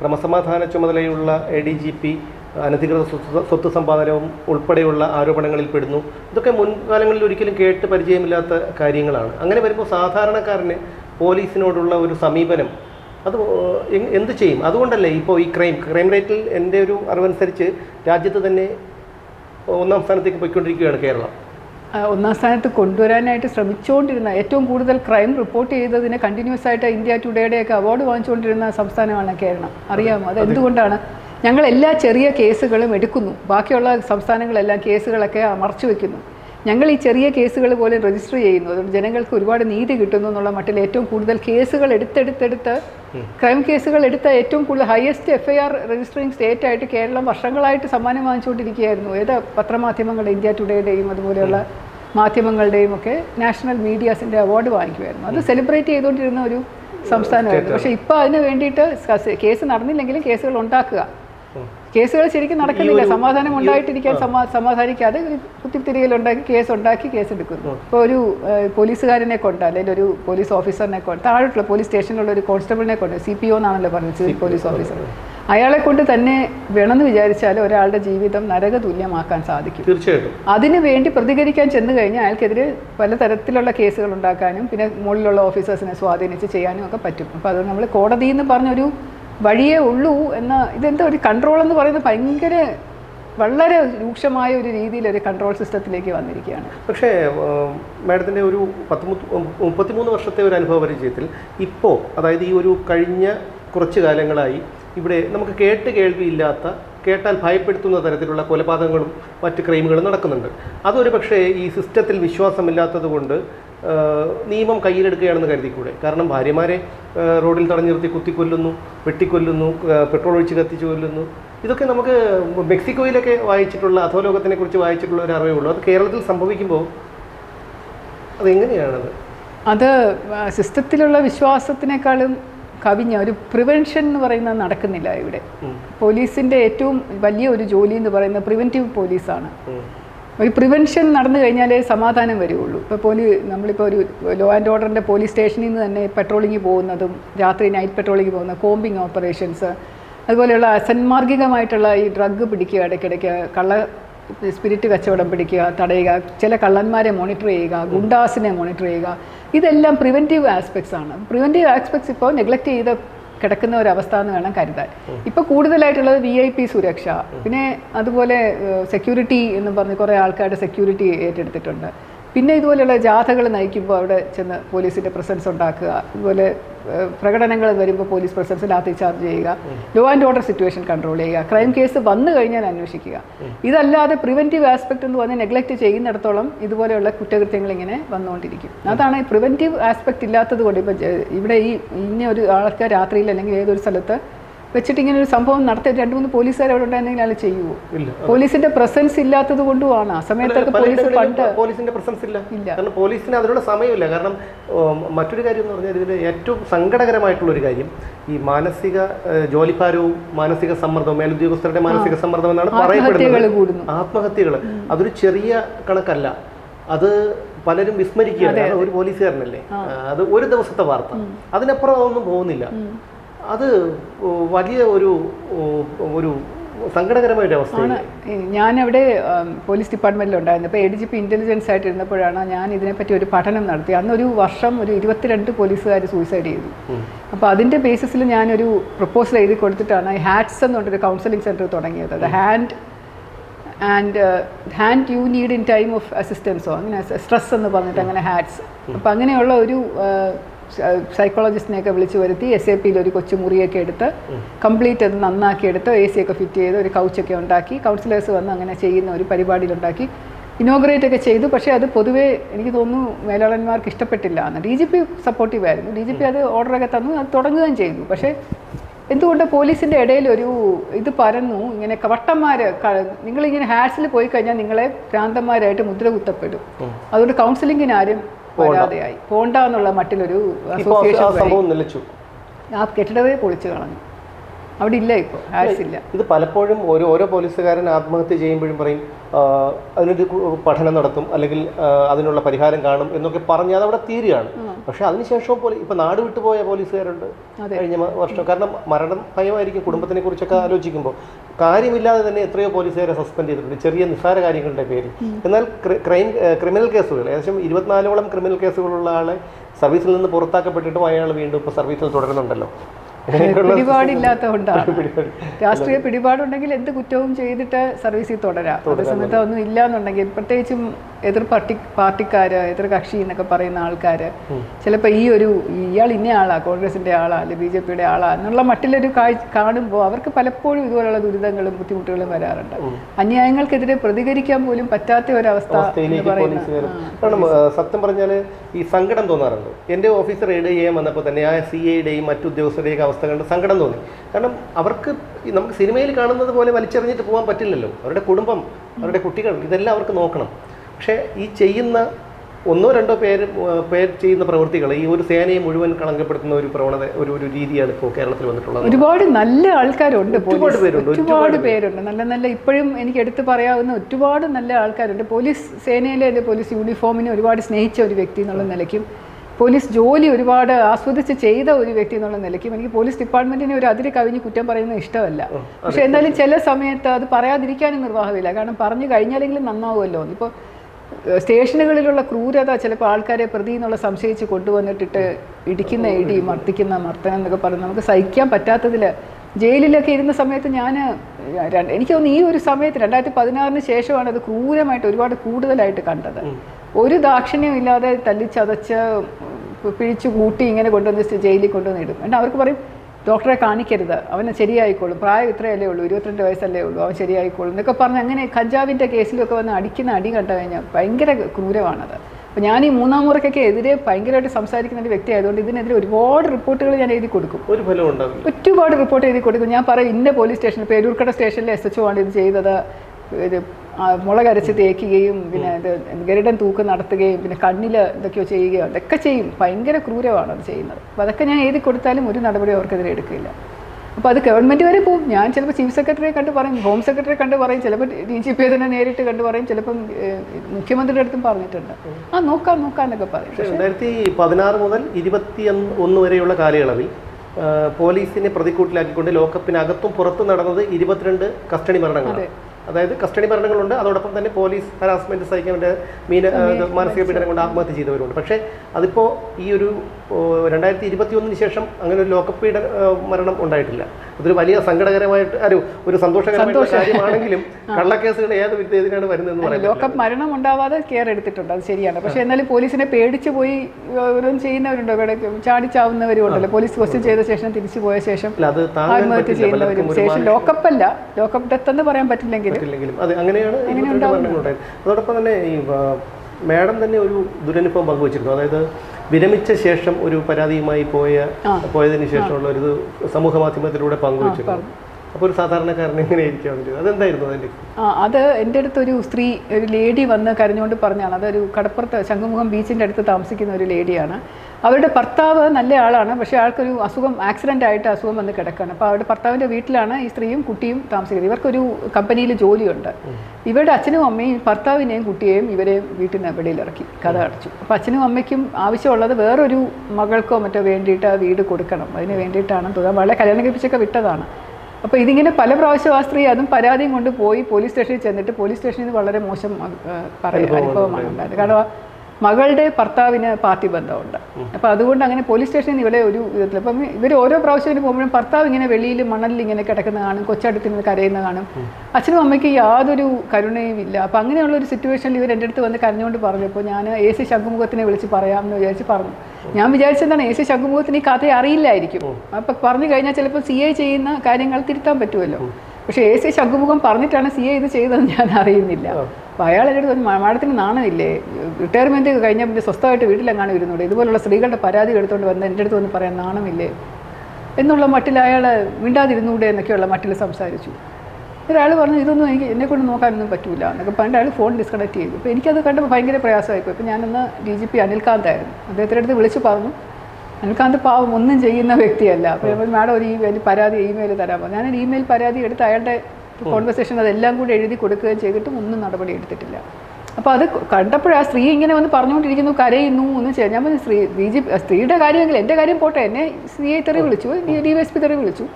ക്രമസമാധാന ചുമതലയുള്ള A D G P അനധികൃത സ്വത്ത് സമ്പാദനവും ഉൾപ്പെടെയുള്ള ആരോപണങ്ങളിൽ പെടുന്നു. ഇതൊക്കെ മുൻകാലങ്ങളിൽ ഒരിക്കലും കേട്ട് പരിചയമില്ലാത്ത കാര്യങ്ങളാണ്. അങ്ങനെ വരുമ്പോൾ സാധാരണക്കാരന് പോലീസിനോടുള്ള ഒരു സമീപനം അത് എന്ത് ചെയ്യും? അതുകൊണ്ടല്ലേ ഇപ്പോൾ ഈ ക്രൈം. ക്രൈം റേറ്റിൽ എന്റെ ഒരു അറിവനുസരിച്ച് രാജ്യത്ത് തന്നെ ഒന്നാം സ്ഥാനത്തേക്ക് പോയിക്കൊണ്ടിരിക്കുകയാണ് കേരളം. ഒന്നാം സ്ഥാനത്ത് കൊണ്ടുവരാനായിട്ട് ശ്രമിച്ചുകൊണ്ടിരുന്ന ഏറ്റവും കൂടുതൽ ക്രൈം റിപ്പോർട്ട് ചെയ്തതിന് കണ്ടിന്യൂസ് ആയിട്ട് ഇന്ത്യ ടുഡേയുടെയൊക്കെ അവാർഡ് വാങ്ങിച്ചുകൊണ്ടിരുന്ന സംസ്ഥാനമാണ് കേരളം. അറിയാമോ? അത് എന്തുകൊണ്ടാണ്? ഞങ്ങൾ എല്ലാ ചെറിയ കേസുകളും എടുക്കുന്നു. ബാക്കിയുള്ള സംസ്ഥാനങ്ങളെല്ലാം കേസുകളൊക്കെ മറച്ചു വെക്കുന്നു. ഞങ്ങൾ ഈ ചെറിയ കേസുകൾ പോലും രജിസ്റ്റർ ചെയ്യുന്നു. അതുകൊണ്ട് ജനങ്ങൾക്ക് ഒരുപാട് നീതി കിട്ടുന്നു എന്നുള്ള മട്ടിൽ ഏറ്റവും കൂടുതൽ കേസുകൾ എടുത്തെടുത്തെടുത്ത് ക്രൈം കേസുകൾ എടുത്ത ഏറ്റവും കൂടുതൽ highest F I R registering state ആയിട്ട് കേരളം വർഷങ്ങളായിട്ട് സമ്മാനം വാങ്ങിച്ചുകൊണ്ടിരിക്കുകയായിരുന്നു. ഏത് പത്രമാധ്യമങ്ങളുടെ ഇന്ത്യ ടുഡേയുടെയും അതുപോലെയുള്ള മാധ്യമങ്ങളുടെയും ഒക്കെ നാഷണൽ മീഡിയാസിന്റെ അവാർഡ് വാങ്ങിക്കുമായിരുന്നു. അത് സെലിബ്രേറ്റ് ചെയ്തുകൊണ്ടിരുന്ന ഒരു സംസ്ഥാനമായിരുന്നു. പക്ഷേ ഇപ്പോൾ അതിന് വേണ്ടിയിട്ട് കേസ് നടന്നില്ലെങ്കിലും കേസുകൾ ഉണ്ടാക്കുക. കേസുകൾ ശരിക്കും നടക്കുന്നില്ല. സമാധാനം ഉണ്ടായിട്ടിരിക്കാൻ സമാ സമാധാനിക്കാതെ കുത്തിത്തിരികളുണ്ടാക്കി കേസ് ഉണ്ടാക്കി കേസ് എടുക്കുന്നു ഇപ്പോൾ ഒരു പോലീസുകാരനെ കൊണ്ട് അല്ലെങ്കിൽ ഒരു പോലീസ് ഓഫീസറിനെ കൊണ്ട് താഴോട്ടുള്ള പോലീസ് സ്റ്റേഷനിലുള്ള ഒരു കോൺസ്റ്റബിളിനെ കൊണ്ട് സി പി ഒ എന്നാണല്ലോ പറഞ്ഞത് സിവിൽ പോലീസ് ഓഫീസർ. അയാളെ കൊണ്ട് തന്നെ വേണമെന്ന് വിചാരിച്ചാൽ ഒരാളുടെ ജീവിതം നരക തുല്യമാക്കാൻ സാധിക്കും. തീർച്ചയായിട്ടും. അതിനു വേണ്ടി പ്രതികരിക്കാൻ ചെന്ന് കഴിഞ്ഞാൽ അയാൾക്കെതിരെ പലതരത്തിലുള്ള കേസുകൾ ഉണ്ടാക്കാനും പിന്നെ മുകളിലുള്ള ഓഫീസേഴ്സിനെ സ്വാധീനിച്ച് ചെയ്യാനും ഒക്കെ പറ്റും. അപ്പോൾ അത് നമ്മൾ കോടതി എന്ന് പറഞ്ഞൊരു വഴിയേ ഉള്ളൂ എന്ന ഇതെന്താ ഒരു കൺട്രോൾ എന്ന് പറയുന്നത് ഭയങ്കര വളരെ രൂക്ഷമായ ഒരു രീതിയിൽ ഒരു കൺട്രോൾ സിസ്റ്റത്തിലേക്ക് വന്നിരിക്കുകയാണ്. പക്ഷേ മാഡത്തിന്റെ ഒരു പത്ത് മുപ്പ- മുപ്പത്തിമൂന്ന് വർഷത്തെ ഒരു അനുഭവ പരിചയത്തിൽ ഇപ്പോൾ അതായത് ഈ ഒരു കഴിഞ്ഞ കുറച്ച് കാലങ്ങളായി ഇവിടെ നമുക്ക് കേട്ട് കേൾവിയില്ലാത്ത കേട്ടാൽ ഭയപ്പെടുത്തുന്ന തരത്തിലുള്ള കൊലപാതകങ്ങളും മറ്റ് ക്രൈമുകളും നടക്കുന്നുണ്ട്. അതൊരു പക്ഷേ ഈ സിസ്റ്റത്തിൽ വിശ്വാസമില്ലാത്തത് കൊണ്ട് നിയമം കയ്യിലെടുക്കുകയാണെന്ന് കരുതിക്കൂടെ? കാരണം ഭാര്യമാരെ റോഡിൽ തടഞ്ഞു നിർത്തി കുത്തിക്കൊല്ലുന്നു വെട്ടിക്കൊല്ലുന്നു പെട്രോൾ ഒഴിച്ച് കത്തിച്ച് കൊല്ലുന്നു. ഇതൊക്കെ നമുക്ക് മെക്സിക്കോയിലൊക്കെ വായിച്ചിട്ടുള്ള അധോലോകത്തിനെ കുറിച്ച് വായിച്ചിട്ടുള്ള ഒരു അറിവേ ഉള്ളൂ. അത് കേരളത്തിൽ സംഭവിക്കുമ്പോൾ അതെങ്ങനെയാണത്? അത് സിസ്റ്റത്തിലുള്ള വിശ്വാസത്തിനേക്കാളും കവിഞ്ഞ ഒരു പ്രിവെൻഷൻ എന്ന് പറയുന്നത് നടക്കുന്നില്ല ഇവിടെ. പോലീസിന്റെ ഏറ്റവും വലിയ ഒരു ജോലി എന്ന് പറയുന്നത് പ്രിവെന്റീവ് പോലീസാണ്. ഒരു പ്രിവെൻഷൻ നടന്നു കഴിഞ്ഞാലേ സമാധാനം വരികയുള്ളൂ ഇപ്പോൾ പോലീ നമ്മളിപ്പോൾ ഒരു ലോ ആൻഡ് ഓർഡറിന്റെ പോലീസ് സ്റ്റേഷനിൽ നിന്ന് തന്നെ പെട്രോളിങ് പോകുന്നതും രാത്രി നൈറ്റ് പെട്രോളിങ് പോകുന്ന കോമ്പിങ് ഓപ്പറേഷൻസ് അതുപോലെയുള്ള അസന്മാർഗികമായിട്ടുള്ള ഈ ഡ്രഗ് പിടിക്കുക ഇടയ്ക്കിടയ്ക്ക് കള്ള സ്പിരിറ്റ് കച്ചവടം പിടിക്കുക തടയുക ചില കള്ളന്മാരെ മോണിറ്റർ ചെയ്യുക ഗുണ്ടാസിനെ മോണിറ്റർ ചെയ്യുക ഇതെല്ലാം പ്രിവെന്റീവ് ആസ്പെക്ട്സ് ആണ്. പ്രിവെന്റീവ് ആസ്പെക്ട്സ് ഇപ്പോൾ നെഗ്ലക്റ്റ് ചെയ്ത് കിടക്കുന്ന ഒരു അവസ്ഥ എന്ന് വേണം കരുതാൻ. ഇപ്പോൾ കൂടുതലായിട്ടുള്ളത് വി ഐ പി സുരക്ഷ. പിന്നെ അതുപോലെ സെക്യൂരിറ്റി എന്ന് പറഞ്ഞ് കുറേ ആൾക്കാരുടെ സെക്യൂരിറ്റി ഏറ്റെടുത്തിട്ടുണ്ട്. പിന്നെ ഇതുപോലെയുള്ള ജാഥകൾ നയിക്കുമ്പോൾ അവിടെ ചെന്ന് പോലീസിന്റെ പ്രസൻസ് ഉണ്ടാക്കുക. ഇതുപോലെ പ്രകടനങ്ങൾ വരുമ്പോൾ പോലീസ് പ്രസൻസ് ലാത്തി ചാർജ് ചെയ്യുക. Law and order situation control ചെയ്യുക. ക്രൈം കേസ് വന്നു കഴിഞ്ഞാൽ അന്വേഷിക്കുക. ഇതല്ലാതെ പ്രിവെന്റീവ് ആസ്പെക്ട് എന്ന് പറഞ്ഞാൽ നെഗ്ലക്റ്റ് ചെയ്യുന്നിടത്തോളം ഇതുപോലെയുള്ള കുറ്റകൃത്യങ്ങൾ ഇങ്ങനെ വന്നുകൊണ്ടിരിക്കും. അതാണ് പ്രിവെന്റീവ് ആസ്പെക്ട് ഇല്ലാത്തത് കൊണ്ട് ഇപ്പം ഇവിടെ ഈ ഇന്ന ഒരു ആൾക്കാർ രാത്രിയിൽ അല്ലെങ്കിൽ ഏതൊരു സ്ഥലത്ത് വെച്ചിട്ട് ഇങ്ങനെ ഒരു സംഭവം നടത്തി രണ്ട് മൂന്ന് പോലീസുകാർ അവിടെ ഉണ്ടായിരുന്നെങ്കിൽ അയാൾ ചെയ്യുമോ ഇല്ല പോലീസിന്റെ പ്രസൻസ് ഇല്ലാത്തത് കൊണ്ടുമാണ്. ആ സമയത്തൊക്കെ പോലീസ് പണ്ട് പോലീസിന്റെ പ്രസൻസ് ഇല്ല. ഇല്ല. കാരണം പോലീസിന് അതിനുള്ള സമയമില്ല. കാരണം മറ്റൊരു കാര്യം എന്ന് പറഞ്ഞാൽ ഇതിൽ ഏറ്റവും സങ്കടകരമായിട്ടുള്ള ഒരു കാര്യം ഈ മാനസിക ജോലിഭാരവും മാനസിക സമ്മർദ്ദവും മേലുദ്യോഗസ്ഥരുടെ മാനസിക സമ്മർദ്ദം എന്നാണ് പറയപ്പെടുന്നത്. ആത്മഹത്യകൾ അതൊരു ചെറിയ കണക്കല്ല. അത് പലരും വിസ്മരിക്കുകയാണ്. ഒരു പോലീസുകാരനല്ലേ? അത് ഒരു ദിവസത്തെ വാർത്ത. അതിനപ്പുറം അതൊന്നും പോകുന്നില്ല. അത് വലിയ ഒരു ഒരു സങ്കടകരമായ ഒരു അവസ്ഥയാണ് ഞാൻ ഞാനവിടെ ഉം, പോലീസ് ഡിപ്പാർട്ട്മെന്റിൽ അപ്പോൾ A D G P intelligence ആയിട്ട് ഇരുന്നപ്പോഴാണ് ഞാൻ ഇതിനെപ്പറ്റി ഒരു പഠനം നടത്തി. അന്നൊരു വർഷം ഒരു ഇരുപത്തിരണ്ട് പോലീസുകാർ സൂയിസൈഡ് ചെയ്തു. അപ്പോൾ അതിന്റെ ബേസിസിൽ ഞാനൊരു പ്രപ്പോസൽ എഴുതി കൊടുത്തിട്ടാണ് ഹാറ്റ്സ് എന്ന് പറഞ്ഞൊരു കൗൺസിലിംഗ് സെന്റർ തുടങ്ങിയത്. അത് hand and hand you need in time of അസിസ്റ്റൻസോ അങ്ങനെ സ്ട്രെസ് എന്ന് പറഞ്ഞിട്ട് അങ്ങനെ ഹാറ്റ്സ് അപ്പോൾ അങ്ങനെയുള്ള ഒരു സൈക്കോളജിസ്റ്റിനെയൊക്കെ വിളിച്ചു വരുത്തി എസ് എ പിയിൽ ഒരു കൊച്ചു മുറിയൊക്കെ എടുത്ത് കംപ്ലീറ്റ് അത് നന്നാക്കി എടുത്ത് എ സി ഒക്കെ ഫിറ്റ് ചെയ്ത് ഒരു കൗച്ചൊക്കെ ഉണ്ടാക്കി. കൗൺസിലേഴ്സ് വന്ന് അങ്ങനെ ചെയ്യുന്ന ഒരു പരിപാടിയിലുണ്ടാക്കി. ഇനോഗ്രേറ്റ് ഒക്കെ ചെയ്തു. പക്ഷേ അത് പൊതുവേ എനിക്ക് തോന്നുന്നു മേലാളന്മാർക്ക് ഇഷ്ടപ്പെട്ടില്ല എന്ന്. ഡി ജി പി സപ്പോർട്ടീവ് ആയിരുന്നു. ഡി ജി പി അത് ഓർഡറൊക്കെ തന്നു. അത് തുടങ്ങുകയും ചെയ്തു. പക്ഷേ എന്തുകൊണ്ട് പോലീസിന്റെ ഇടയിൽ ഒരു ഇത് പരന്നു? ഇങ്ങനെ വട്ടന്മാർ നിങ്ങളിങ്ങനെ ഹാറ്റ്സിൽ പോയി കഴിഞ്ഞാൽ നിങ്ങളെ ഭ്രാന്തന്മാരായിട്ട് മുദ്ര കുത്തപ്പെടും. അതുകൊണ്ട് കൗൺസിലിങ്ങിന് ആരും വരാതെയായി പോണ്ട എന്നുള്ള മട്ടിലൊരു അസോസിയേഷൻ ആ കെട്ടിടവേ പൊളിച്ചു കളഞ്ഞു. അവിടെ ഇല്ല ഇപ്പോൾ ഹാരിസ് ഇല്ല ഇത് പലപ്പോഴും ഓരോ ഓരോ പോലീസുകാരൻ ആത്മഹത്യ ചെയ്യുമ്പോഴും പറയും അതിനൊരു പഠനം നടത്തും അല്ലെങ്കിൽ അതിനുള്ള പരിഹാരം കാണും എന്നൊക്കെ പറഞ്ഞ് അത് അവിടെ തീരുകയാണ്. പക്ഷെ അതിനുശേഷവും പോലെ ഇപ്പൊ നാട് വിട്ടുപോയ പോലീസുകാരുണ്ട് കഴിഞ്ഞ വർഷം. കാരണം മരണം ഭയമായിരിക്കും കുടുംബത്തിനെ കുറിച്ചൊക്കെ ആലോചിക്കുമ്പോൾ. കാര്യമില്ലാതെ തന്നെ എത്രയോ പോലീസുകാരെ സസ്പെൻഡ് ചെയ്തിട്ടുണ്ട്. ചെറിയ നിസ്സാര കാര്യങ്ങളുടെ പേരിൽ. എന്നാൽ ക്രൈം ക്രിമിനൽ കേസുകൾ ഏകദേശം ഇരുപത്തിനാലോളം ക്രിമിനൽ കേസുകളുള്ള ആളെ സർവീസിൽ നിന്ന് പുറത്താക്കപ്പെട്ടിട്ടും അയാൾ വീണ്ടും ഇപ്പോൾ സർവീസിൽ തുടരുന്നുണ്ടല്ലോ. പിടിപാടില്ലാത്തതുകൊണ്ടാണ്. രാഷ്ട്രീയ പിടിപാടുണ്ടെങ്കിൽ എന്ത് കുറ്റവും ചെയ്തിട്ട് സർവീസിൽ തുടരാം. അതേസമയത്ത് ഒന്നും ഇല്ല എന്നുണ്ടെങ്കിൽ പ്രത്യേകിച്ചും എതിർ പാർട്ടി പാർട്ടിക്കാര് എതിർ കക്ഷി എന്നൊക്കെ പറയുന്ന ആൾക്കാര് ചിലപ്പോൾ ഈ ഒരു ഇയാൾ ഇന്ന ആളാ കോൺഗ്രസിന്റെ ആളാ അല്ലെ ബി ജെ പിയുടെ ആളാ എന്നുള്ള മട്ടിലൊരു കാഴ്ച കാണുമ്പോൾ അവർക്ക് പലപ്പോഴും ഇതുപോലുള്ള ദുരിതങ്ങളും ബുദ്ധിമുട്ടുകളും വരാറുണ്ട്. അന്യായങ്ങൾക്കെതിരെ പ്രതികരിക്കാൻ പോലും പറ്റാത്ത ഒരവസ്ഥ സത്യം പറഞ്ഞാൽ ഈ സങ്കടം തോന്നാറുണ്ട്. എന്റെ ഓഫീസർ റെയ്ഡ് ചെയ്യാൻ വന്നപ്പോൾ തന്നെ ആ സി ഐയുടെയും മറ്റു ഉദ്യോഗസ്ഥരുടെയും അവസ്ഥ കണ്ട് സങ്കടം തോന്നി. കാരണം അവർക്ക് നമുക്ക് സിനിമയിൽ കാണുന്നത് പോലെ വലിച്ചെറിഞ്ഞിട്ട് പോകാൻ പറ്റില്ലല്ലോ. അവരുടെ കുടുംബം അവരുടെ കുട്ടികൾ ഇതെല്ലാം അവർക്ക് നോക്കണം. പക്ഷേ ഈ ചെയ്യുന്ന ഒന്നോ രണ്ടോ പേര് പേര് പേർ ചെയ്യുന്ന പ്രവൃത്തികൾ ഈ ഒരു സേനയെ മുഴുവൻ കളങ്കപ്പെടുത്തുന്ന ഒരു പ്രവണത ഒരു ഒരു രീതിയാണ് ഇപ്പോൾ കേരളത്തിൽ വന്നിട്ടുള്ളത്. ഒരുപാട് നല്ല ആൾക്കാരുണ്ട് ഒരുപാട് പേരുണ്ട്, ഒരുപാട് പേരുണ്ട്. നല്ല നല്ല ഇപ്പോഴും എനിക്ക് എടുത്തു പറയാവുന്ന ഒരുപാട് നല്ല ആൾക്കാരുണ്ട്. പോലീസ് സേനയിലെ പോലീസ് യൂണിഫോമിനെ ഒരുപാട് സ്നേഹിച്ച ഒരു വ്യക്തി എന്നുള്ള നിലയ്ക്കും പോലീസ് ജോലി ഒരുപാട് ആസ്വദിച്ച് ചെയ്ത ഒരു വ്യക്തി എന്നുള്ള നിലയ്ക്കും എനിക്ക് പോലീസ് ഡിപ്പാർട്ട്മെന്റിനെ ഒരു അതിര് കവിഞ്ഞ് കുറ്റം പറയുന്നത് ഇഷ്ടമല്ല. പക്ഷെ എന്നാലും ചില സമയത്ത് അത് പറയാതിരിക്കാനും നിർവാഹമില്ല. കാരണം പറഞ്ഞു കഴിഞ്ഞാലെങ്കിലും നന്നാവുമല്ലോ. ഇപ്പോൾ സ്റ്റേഷനുകളിലുള്ള ക്രൂരത ചിലപ്പോൾ ആൾക്കാരെ പ്രതി എന്നുള്ള സംശയിച്ച് കൊണ്ടുവന്നിട്ടിട്ട് ഇടിക്കുന്ന ഇടി മർദ്ദിക്കുന്ന മർദ്ദനം എന്നൊക്കെ പറഞ്ഞ് നമുക്ക് സഹിക്കാൻ പറ്റാത്തതിൽ ജയിലിലൊക്കെ ഇരുന്ന സമയത്ത് ഞാൻ എനിക്ക് തോന്നുന്നു ഈ ഒരു സമയത്ത് രണ്ടായിരത്തി പതിനാറിന് ശേഷമാണ് അത് ക്രൂരമായിട്ട് ഒരുപാട് കൂടുതലായിട്ട് കണ്ടത്. ഒരു ദാക്ഷിണ്യം ഇല്ലാതെ തല്ലിച്ചതച്ച് പിഴിച്ചു കൂട്ടി ഇങ്ങനെ കൊണ്ടുവന്ന് ജയിലിൽ കൊണ്ടുവന്ന് ഇടും. എന്നിട്ട് അവർക്ക് പറയും ഡോക്ടറെ കാണിക്കരുത്. അവനെ ശരിയായിക്കോളും. പ്രായം ഇത്രയല്ലേ ഉള്ളൂ. ഇരുപത്തിരണ്ട് വയസ്സല്ലേ ഉള്ളൂ. അവൻ ശരിയായിക്കോളും. എന്നൊക്കെ പറഞ്ഞ് അങ്ങനെ കഞ്ചാവിന്റെ കേസിലൊക്കെ വന്ന് അടിക്കുന്ന അടി കണ്ടു കഴിഞ്ഞാൽ ഭയങ്കര ക്രൂരമാണത്. അപ്പോൾ ഞാൻ ഈ മൂന്നാം മുറയ്ക്കൊക്കെ എതിരെ ഭയങ്കരമായിട്ട് സംസാരിക്കുന്ന ഒരു വ്യക്തി ആയതുകൊണ്ട് ഇതിനെതിരെ ഒരുപാട് റിപ്പോർട്ടുകൾ ഞാൻ എഴുതി കൊടുക്കും. ഒരു ഒരുപാട് റിപ്പോർട്ട് എഴുതി കൊടുക്കും. ഞാൻ പറയും ഇന്ന പോലീസ് സ്റ്റേഷനിൽ പേരൂർക്കട സ്റ്റേഷനിലെ എസ് എച്ച് ആണ് ഇത് ചെയ്തത്. ഇത് മുളകരച്ച് തേക്കുകയും പിന്നെ ഇത് ഗരുഡൻ തൂക്ക് നടത്തുകയും പിന്നെ കണ്ണിൽ എന്തൊക്കെയോ ചെയ്യുകയോ അതൊക്കെ ചെയ്യും. ഭയങ്കര ക്രൂരമാണ് അത് ചെയ്യുന്നത്. അപ്പോൾ അതൊക്കെ ഞാൻ എഴുതി കൊടുത്താലും ഒരു നടപടി അവർക്കെതിരെ എടുക്കില്ല. അപ്പോൾ അത് ഗവൺമെന്റ് വരെ പോകും ഞാൻ ചിലപ്പോൾ ചീഫ് സെക്രട്ടറിയെ കണ്ട് പറയും ഹോം സെക്രട്ടറിയെ കണ്ട് പറയും ചിലപ്പോൾ ഡി ജി പി തന്നെ നേരിട്ട് കണ്ട് പറയും ചിലപ്പം മുഖ്യമന്ത്രിയുടെ അടുത്തും പറഞ്ഞിട്ടുണ്ട്. ആ നോക്കാം നോക്കാം എന്നൊക്കെ പറയും രണ്ടായിരത്തി പതിനാറ് മുതൽ ഇരുപത്തി ഒന്ന് വരെയുള്ള കാലയളവിൽ പോലീസിനെ പ്രതിക്കൂട്ടിലാക്കിക്കൊണ്ട് ലോക്കപ്പിനകത്തും പുറത്തും നടന്നത് ഇരുപത്തിരണ്ട് കസ്റ്റഡി മരണങ്ങളാണ്. അതായത് കസ്റ്റഡി മരണങ്ങളുണ്ട്. അതോടൊപ്പം തന്നെ പോലീസ് ഹരാസ്മെന്റ് സഹിക്കാൻ വേണ്ടി മീന മാനസിക പീഡനം കൊണ്ട് ആത്മഹത്യ ചെയ്തവരുണ്ട്. പക്ഷേ അതിപ്പോൾ ഈ ഒരു രണ്ടായിരത്തി ഇരുപത്തി ഒന്നിന് ശേഷം അങ്ങനെ ഒരു ലോക്കപ്പ് പീഡന മരണം ഉണ്ടായിട്ടില്ല. അതൊരു വലിയ സങ്കടകരമായിട്ട് ഒരു ഒരു സന്തോഷകരമായിട്ടുള്ള കാര്യമാണെങ്കിലും കള്ളക്കേസുകൾ ഏത് വിധേയത്തിനാണ് വരുന്നതെന്ന് പറയുന്നത് ലോക്കപ്പ് മരണം ഉണ്ടാവാതെ കെയർ എടുത്തിട്ടുണ്ട്. അത് ശരിയാണ്. പക്ഷേ എന്നാലും പോലീസിനെ പേടിച്ചു പോയി ഓരോന്നും ചെയ്യുന്നവരുണ്ട്. ഇവിടെ ചാടിച്ചാവുന്നവരും ഉണ്ടല്ലോ പോലീസ് ക്വസ്റ്റ്യൻ ചെയ്ത ശേഷം തിരിച്ചു പോയ ശേഷം ആത്മഹത്യ ചെയ്യുന്നവരും ശേഷം ലോക്കപ്പ് അല്ല ലോക്കപ്പ് ഡെത്ത് എന്ന് പറയാൻ പറ്റില്ലെങ്കിലും പറ്റില്ലെങ്കിലും അതെ അങ്ങനെയാണ് ഇരുപത്തിരണ്ട് മരണങ്ങളുണ്ടായത് അതോടൊപ്പം തന്നെ ഈ മാഡം തന്നെ ഒരു ദുരനുഭവം പങ്കുവച്ചിരുന്നു. അതായത് വിരമിച്ച ശേഷം ഒരു പരാതിയുമായി പോയ പോയതിനു ശേഷമുള്ള ഒരു സമൂഹ മാധ്യമത്തിലൂടെ പങ്കുവച്ചിരുന്നു. അപ്പോൾ ഒരു സാധാരണക്കാരൻ എങ്ങനെയായിരിക്കും അതിന്റെ അതെന്തായിരുന്നു അതിന്റെ ആ അത് എന്റെ അടുത്തൊരു സ്ത്രീ ഒരു ലേഡി വന്ന് കരഞ്ഞുകൊണ്ട് പറഞ്ഞാണ്. അതൊരു കടപ്പുറത്ത് ശംഖുമുഖം ബീച്ചിന്റെ അടുത്ത് താമസിക്കുന്ന ഒരു ലേഡിയാണ്. അവരുടെ ഭർത്താവ് നല്ല ആളാണ് പക്ഷേ ആൾക്കൊരു അസുഖം ആക്സിഡന്റ് ആയിട്ട് അസുഖം വന്ന് കിടക്കുകയാണ് അപ്പോൾ അവരുടെ ഭർത്താവിന്റെ വീട്ടിലാണ് ഈ സ്ത്രീയും കുട്ടിയും താമസിക്കുന്നത്. ഇവർക്കൊരു കമ്പനിയിൽ ജോലിയുണ്ട്. ഇവരുടെ അച്ഛനും അമ്മയും ഭർത്താവിനെയും കുട്ടിയെയും ഇവരെയും വീട്ടിൽ നിന്ന് വെളിയിലിറക്കി കഥ അടച്ചു. അപ്പോൾ അച്ഛനും അമ്മയ്ക്കും ആവശ്യമുള്ളത് വേറൊരു മകൾക്കോ മറ്റോ വേണ്ടിയിട്ട് വീട് കൊടുക്കണം. അതിന് വേണ്ടിയിട്ടാണ് തുക വളരെ കല്യാണം കഴിപ്പിച്ചൊക്കെ വിട്ടതാണ്. അപ്പോൾ ഇതിങ്ങനെ പല പ്രാവശ്യം ആ സ്ത്രീ അതും പരാതിയും കൊണ്ട് പോയി പോലീസ് സ്റ്റേഷനിൽ ചെന്നിട്ട് പോലീസ് സ്റ്റേഷനിൽ നിന്ന് വളരെ മോശം പറയുന്ന അനുഭവമാണ് ഉണ്ടായത്. കാരണം മകളുടെ ഭർത്താവിന് പാർട്ടി ബന്ധമുണ്ട്. അപ്പോൾ അതുകൊണ്ട് അങ്ങനെ പോലീസ് സ്റ്റേഷനിൽ ഇവിടെ ഒരു വിധത്തിൽ അപ്പം ഇവർ ഓരോ പ്രാവശ്യം പോകുമ്പോഴും ഭർത്താവ് ഇങ്ങനെ വെളിയിൽ മണലിൽ ഇങ്ങനെ കിടക്കുന്ന കാണും കൊച്ചടുത്ത് ഇങ്ങനെ കരയുന്ന കാണും. അച്ഛനും അമ്മയ്ക്ക് യാതൊരു കരുണയും ഇല്ല. അപ്പം അങ്ങനെയുള്ള ഒരു സിറ്റുവേഷനിൽ ഇവർ എന്റെ അടുത്ത് വന്ന് കരഞ്ഞുകൊണ്ട് പറഞ്ഞപ്പോൾ ഞാൻ എ സി ശംഖുമുഖത്തിനെ വിളിച്ച് പറയാമെന്ന് വിചാരിച്ച് പറഞ്ഞു. ഞാൻ വിചാരിച്ചെന്താണ് എ സി ശംഖുമുഖത്തിന് ഈ കഥ അറിയില്ലായിരിക്കും. അപ്പം പറഞ്ഞു കഴിഞ്ഞാൽ ചിലപ്പോൾ സി എ ചെയ്യുന്ന കാര്യങ്ങൾ തിരുത്താൻ പറ്റുമല്ലോ. പക്ഷേ എ സി ശംഖുമുഖം പറഞ്ഞിട്ടാണ് സി എ ഇത് ചെയ്തതെന്ന് ഞാൻ അറിയുന്നില്ല. അപ്പോൾ അയാൾ എന്റെ അടുത്ത് മാഡത്തിന് നാണമില്ലേ? റിട്ടയർമെന്റ് കഴിഞ്ഞാൽ പിന്നെ സ്വസ്ഥമായിട്ട് വീട്ടിലെങ്ങാണ് വരുന്നുണ്ട് ഇതുപോലുള്ള സ്ത്രീകളുടെ പരാതി എടുത്തുകൊണ്ട് വന്ന് എന്റെ അടുത്ത് വന്ന് പറയാൻ നാണമില്ലേ? എന്നുള്ള മട്ടിൽ അയാൾ മിണ്ടാതിരുന്നൂടെ എന്നൊക്കെയുള്ള മട്ടിൽ സംസാരിച്ചു. ഒരാൾ പറഞ്ഞു ഇതൊന്നും എനിക്ക് എന്നെക്കൊണ്ട് നോക്കാനൊന്നും പറ്റില്ല എന്നൊക്കെ പറഞ്ഞിട്ട് അയാൾ ഫോൺ ഡിസ്കണക്ട് ചെയ്തു. അപ്പോൾ എനിക്കത് കണ്ടപ്പോൾ ഭയങ്കര പ്രയാസമായിപ്പോയി. അപ്പോൾ ഞാനന്ന് ഡി ജി പി അനിൽകാന്തായിരുന്നു അദ്ദേഹത്തിന്റെ അടുത്ത് വിളിച്ച് പറഞ്ഞു അനിൽക്കാന്ത് പാവം ഒന്നും ചെയ്യുന്ന വ്യക്തിയല്ല. അപ്പോൾ മാഡം ഒരു ഇമെയിൽ പരാതി ഇമെയിൽ തരാമോ ഞാൻ ഞാനൊരു ഇമെയിൽ പരാതി എടുത്ത് അയാളുടെ കോൺവെർസേഷൻ അതെല്ലാം കൂടി എഴുതി കൊടുക്കുകയും ചെയ്തിട്ടും ഒന്നും നടപടി എടുത്തിട്ടില്ല. അപ്പോൾ അത് കണ്ടപ്പോഴാ ആ സ്ത്രീ ഇങ്ങനെ വന്ന് പറഞ്ഞുകൊണ്ടിരിക്കുന്നു കരയുന്നു എന്ന് ചെയ്യാം ഞാൻ പറഞ്ഞു സ്ത്രീ ബി ജെ സ്ത്രീയുടെ കാര്യമെങ്കിൽ എന്റെ കാര്യം പോട്ടെ. എന്നെ സ്ത്രീയെ തെറി വിളിച്ചു ഡി വൈ എസ് പി തെറി വിളിച്ചു.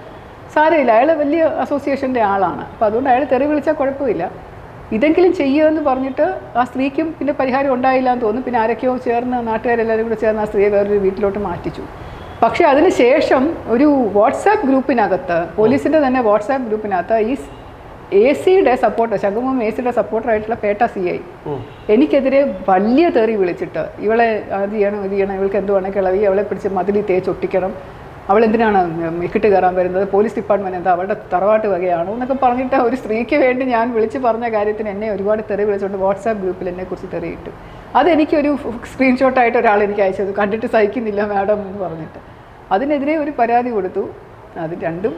സാരമില്ല അയാൾ വലിയ അസോസിയേഷന്റെ ആളാണ്. അപ്പോൾ അതുകൊണ്ട് അയാൾ തെറി വിളിച്ചാൽ കുഴപ്പമില്ല. ഇതെങ്കിലും ചെയ്യുമെന്ന് പറഞ്ഞിട്ട് ആ സ്ത്രീക്കും പിന്നെ പരിഹാരം ഉണ്ടായില്ല എന്ന് തോന്നുന്നു. പിന്നെ ആരൊക്കെയോ ചേർന്ന് നാട്ടുകാരെല്ലാവരും കൂടെ ചേർന്ന് ആ സ്ത്രീയെ വേറൊരു വീട്ടിലോട്ട് മാറ്റിച്ചു. പക്ഷേ അതിന് ശേഷം ഒരു വാട്സാപ്പ് ഗ്രൂപ്പിനകത്ത് പോലീസിന്റെ തന്നെ വാട്സാപ്പ് ഗ്രൂപ്പിനകത്ത് ഈ എ സിയുടെ സപ്പോർട്ടർ ശകുമം എ സിയുടെ സപ്പോർട്ടറായിട്ടുള്ള പേട്ട സി ഐ എനിക്കെതിരെ വലിയ തെറി വിളിച്ചിട്ട് ഇവളെ അത് ചെയ്യണം ഇത് ചെയ്യണം ഇവൾക്ക് എന്തുവാണ് കിളവി അവളെ പിടിച്ച് മതിലി തേച്ചൊട്ടിക്കണം അവൾ എന്തിനാണ് ഇക്കിട്ട് കയറാൻ വരുന്നത്? പോലീസ് ഡിപ്പാർട്ട്മെന്റ് എന്താ അവളുടെ തറവാട്ട് വകയാണോ എന്നൊക്കെ പറഞ്ഞിട്ട് ഒരു സ്ത്രീക്ക് വേണ്ടി ഞാൻ വിളിച്ച് പറഞ്ഞ കാര്യത്തിന് എന്നെ ഒരുപാട് തെറി വിളിച്ചുകൊണ്ട് വാട്സാപ്പ് ഗ്രൂപ്പിൽ എന്നെ കുറിച്ച് തെറിയിട്ടു. അതെനിക്കൊരു സ്ക്രീൻഷോട്ടായിട്ട് ഒരാൾ എനിക്ക് അയച്ചത് കണ്ടിട്ട് സഹിക്കുന്നില്ല മാഡം എന്ന് പറഞ്ഞിട്ട്. അതിനെതിരെ ഒരു പരാതി കൊടുത്തു. അത് രണ്ടും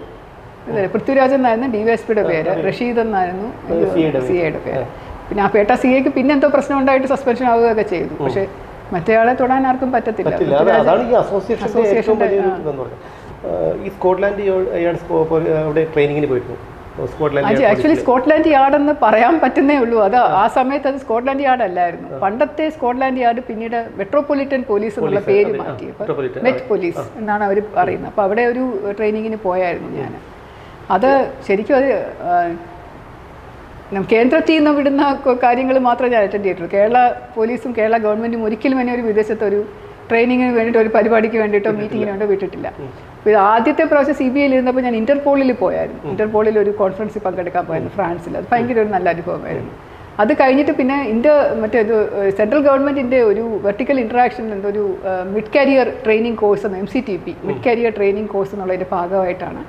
പൃഥ്വിരാജൻ പൃഥ്വിരാജ് എന്നായിരുന്നു ഡി വൈ എസ് പിയുടെ പേര്. റഷീദ് എന്നായിരുന്നു സിഐയുടെ സി എയുടെ പേര്. പിന്നെ ആ പേട്ട സി എക്ക് പിന്നെ എന്തോ പ്രശ്നം ഉണ്ടായിട്ട് സസ്പെൻഷൻ ആവുകയൊക്കെ ചെയ്തു. പക്ഷേ മറ്റേയാളെ തൊടാൻ ആർക്കും പറ്റത്തില്ല. അതാണ് ഈ അസോസിയേഷന്റെ ഏറ്റവും വലിയൊരു ഇതെന്ന് പറഞ്ഞത് ഈ സ്കോട്ട്ലാൻഡ് അവിടെ ട്രെയിനിങ്ങിന് പോയിരുന്നു. സ്കോട്ട്ലാൻഡ് ആക്ച്വലി സ്കോട്ട്ലാൻഡ് യാർഡ് എന്ന് പറയാൻ പറ്റുന്നേ ഉള്ളൂ. അത് ആ. സമയത്ത് അത് സ്കോട്ട്ലാൻഡ് യാർഡ് അല്ലായിരുന്നു പണ്ടത്തെ സ്കോട്ട്ലാൻഡ് യാർഡ് പിന്നീട് മെട്രോപൊളിറ്റൻ പോലീസ് എന്നുള്ള പേര് മാറ്റി. മെറ്റ് പോലീസ് എന്നാണ് അവർ പറയുന്നത്. അപ്പോൾ അവിടെ ഒരു ട്രെയിനിങ്ങിന് പോയായിരുന്നു ഞാൻ അത് ശരിക്കും അത് കേന്ദ്രത്തിൽ നിന്ന് വിടുന്ന കാര്യങ്ങൾ മാത്രമേ ഞാൻ അറ്റൻഡ് ചെയ്തിട്ടുള്ളൂ. കേരള പോലീസും കേരള ഗവൺമെന്റും ഒരിക്കലും എന്നെ ഒരു വിദേശത്ത് ഒരു ട്രെയിനിങ്ങിന് വേണ്ടിയിട്ട് ഒരു പരിപാടിക്ക് വേണ്ടിയിട്ടോ മീറ്റിങ്ങിന് വേണ്ടിയോ വിട്ടിട്ടില്ല. ഇത് ആദ്യത്തെ പ്രാവശ്യം സി ബി ഐയിൽ ഇരുന്നപ്പോൾ ഞാൻ ഇന്റർപോളിൽ പോയായിരുന്നു. ഇന്റർപോളിൽ ഒരു കോൺഫറൻസിൽ പങ്കെടുക്കാൻ പോയായിരുന്നു ഫ്രാൻസിൽ. അത് ഭയങ്കര ഒരു നല്ല അനുഭവമായിരുന്നു. അത് കഴിഞ്ഞിട്ട് പിന്നെ ഇന്ത്യ മറ്റേ ഇത് സെൻട്രൽ ഗവൺമെന്റിന്റെ ഒരു വെർട്ടിക്കൽ ഇൻട്രാക്ഷൻ എന്തോ ഒരു മിഡ് കരിയർ ട്രെയിനിങ് കോഴ്സ് എന്ന് M C T P mid career training course എന്നുള്ളതിന്റെ ഭാഗമായിട്ടാണ്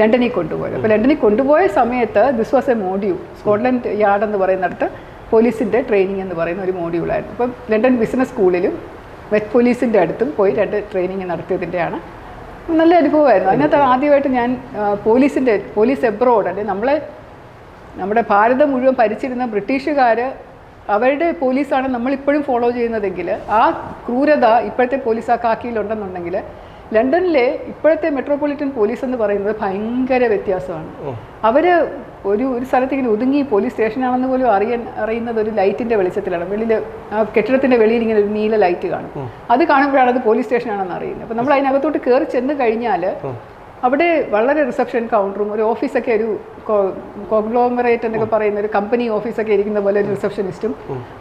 ലണ്ടനിൽ കൊണ്ടുപോയത്. അപ്പോൾ ലണ്ടനിൽ കൊണ്ടുപോയ സമയത്ത് this was a module Scotland Yard എന്ന് പറയുന്നിടത്ത് പോലീസിന്റെ ട്രെയിനിങ് എന്ന് പറയുന്ന ഒരു മോഡ്യൂളായിരുന്നു അപ്പം ലണ്ടൻ ബിസിനസ് സ്കൂളിലും വെറ്റ് പോലീസിന്റെ അടുത്തും പോയി രണ്ട് ട്രെയിനിങ് നടത്തിയതിന്റെയാണ് നല്ല അനുഭവമായിരുന്നു. അതിനകത്ത് ആദ്യമായിട്ട് ഞാൻ പോലീസിന്റെ പോലീസ് എബ്രോഡ് അല്ലെങ്കിൽ നമ്മളെ നമ്മുടെ ഭാരതം മുഴുവൻ ഭരിച്ചിരുന്ന ബ്രിട്ടീഷുകാർ അവരുടെ പോലീസാണ് നമ്മളിപ്പോഴും ഫോളോ ചെയ്യുന്നതെങ്കിൽ ആ ക്രൂരത ഇപ്പോഴത്തെ പോലീസ് ആ കാക്കിയിലുണ്ടെന്നുണ്ടെങ്കിൽ ലണ്ടനിലെ ഇപ്പോഴത്തെ മെട്രോപൊളിറ്റൻ പോലീസ് എന്ന് പറയുന്നത് ഭയങ്കര വ്യത്യാസമാണ്. അവർ ഒരു ഒരു സ്ഥലത്ത് ഇങ്ങനെ ഒതുങ്ങി പോലീസ് സ്റ്റേഷനാണെന്ന് പോലും അറിയാൻ അറിയുന്നത് ഒരു ലൈറ്റിന്റെ വെളിച്ചത്തിലാണ്. വെളിയിൽ ആ കെട്ടിടത്തിന്റെ വെളിയിൽ ഇങ്ങനെ ഒരു നീല ലൈറ്റ് കാണും. അത് കാണുമ്പോഴാണ് അത് പോലീസ് സ്റ്റേഷനാണെന്ന് അറിയുന്നത്. അപ്പോൾ നമ്മൾ അതിനകത്തോട്ട് കയറി ചെന്ന് കഴിഞ്ഞാൽ അവിടെ വളരെ റിസപ്ഷൻ കൗണ്ടറും ഒരു ഓഫീസൊക്കെ ഒരു കോഗ്ലോമറേറ്റ് എന്നൊക്കെ പറയുന്ന ഒരു കമ്പനി ഓഫീസൊക്കെ ഇരിക്കുന്ന പോലെ ഒരു റിസപ്ഷനിസ്റ്റും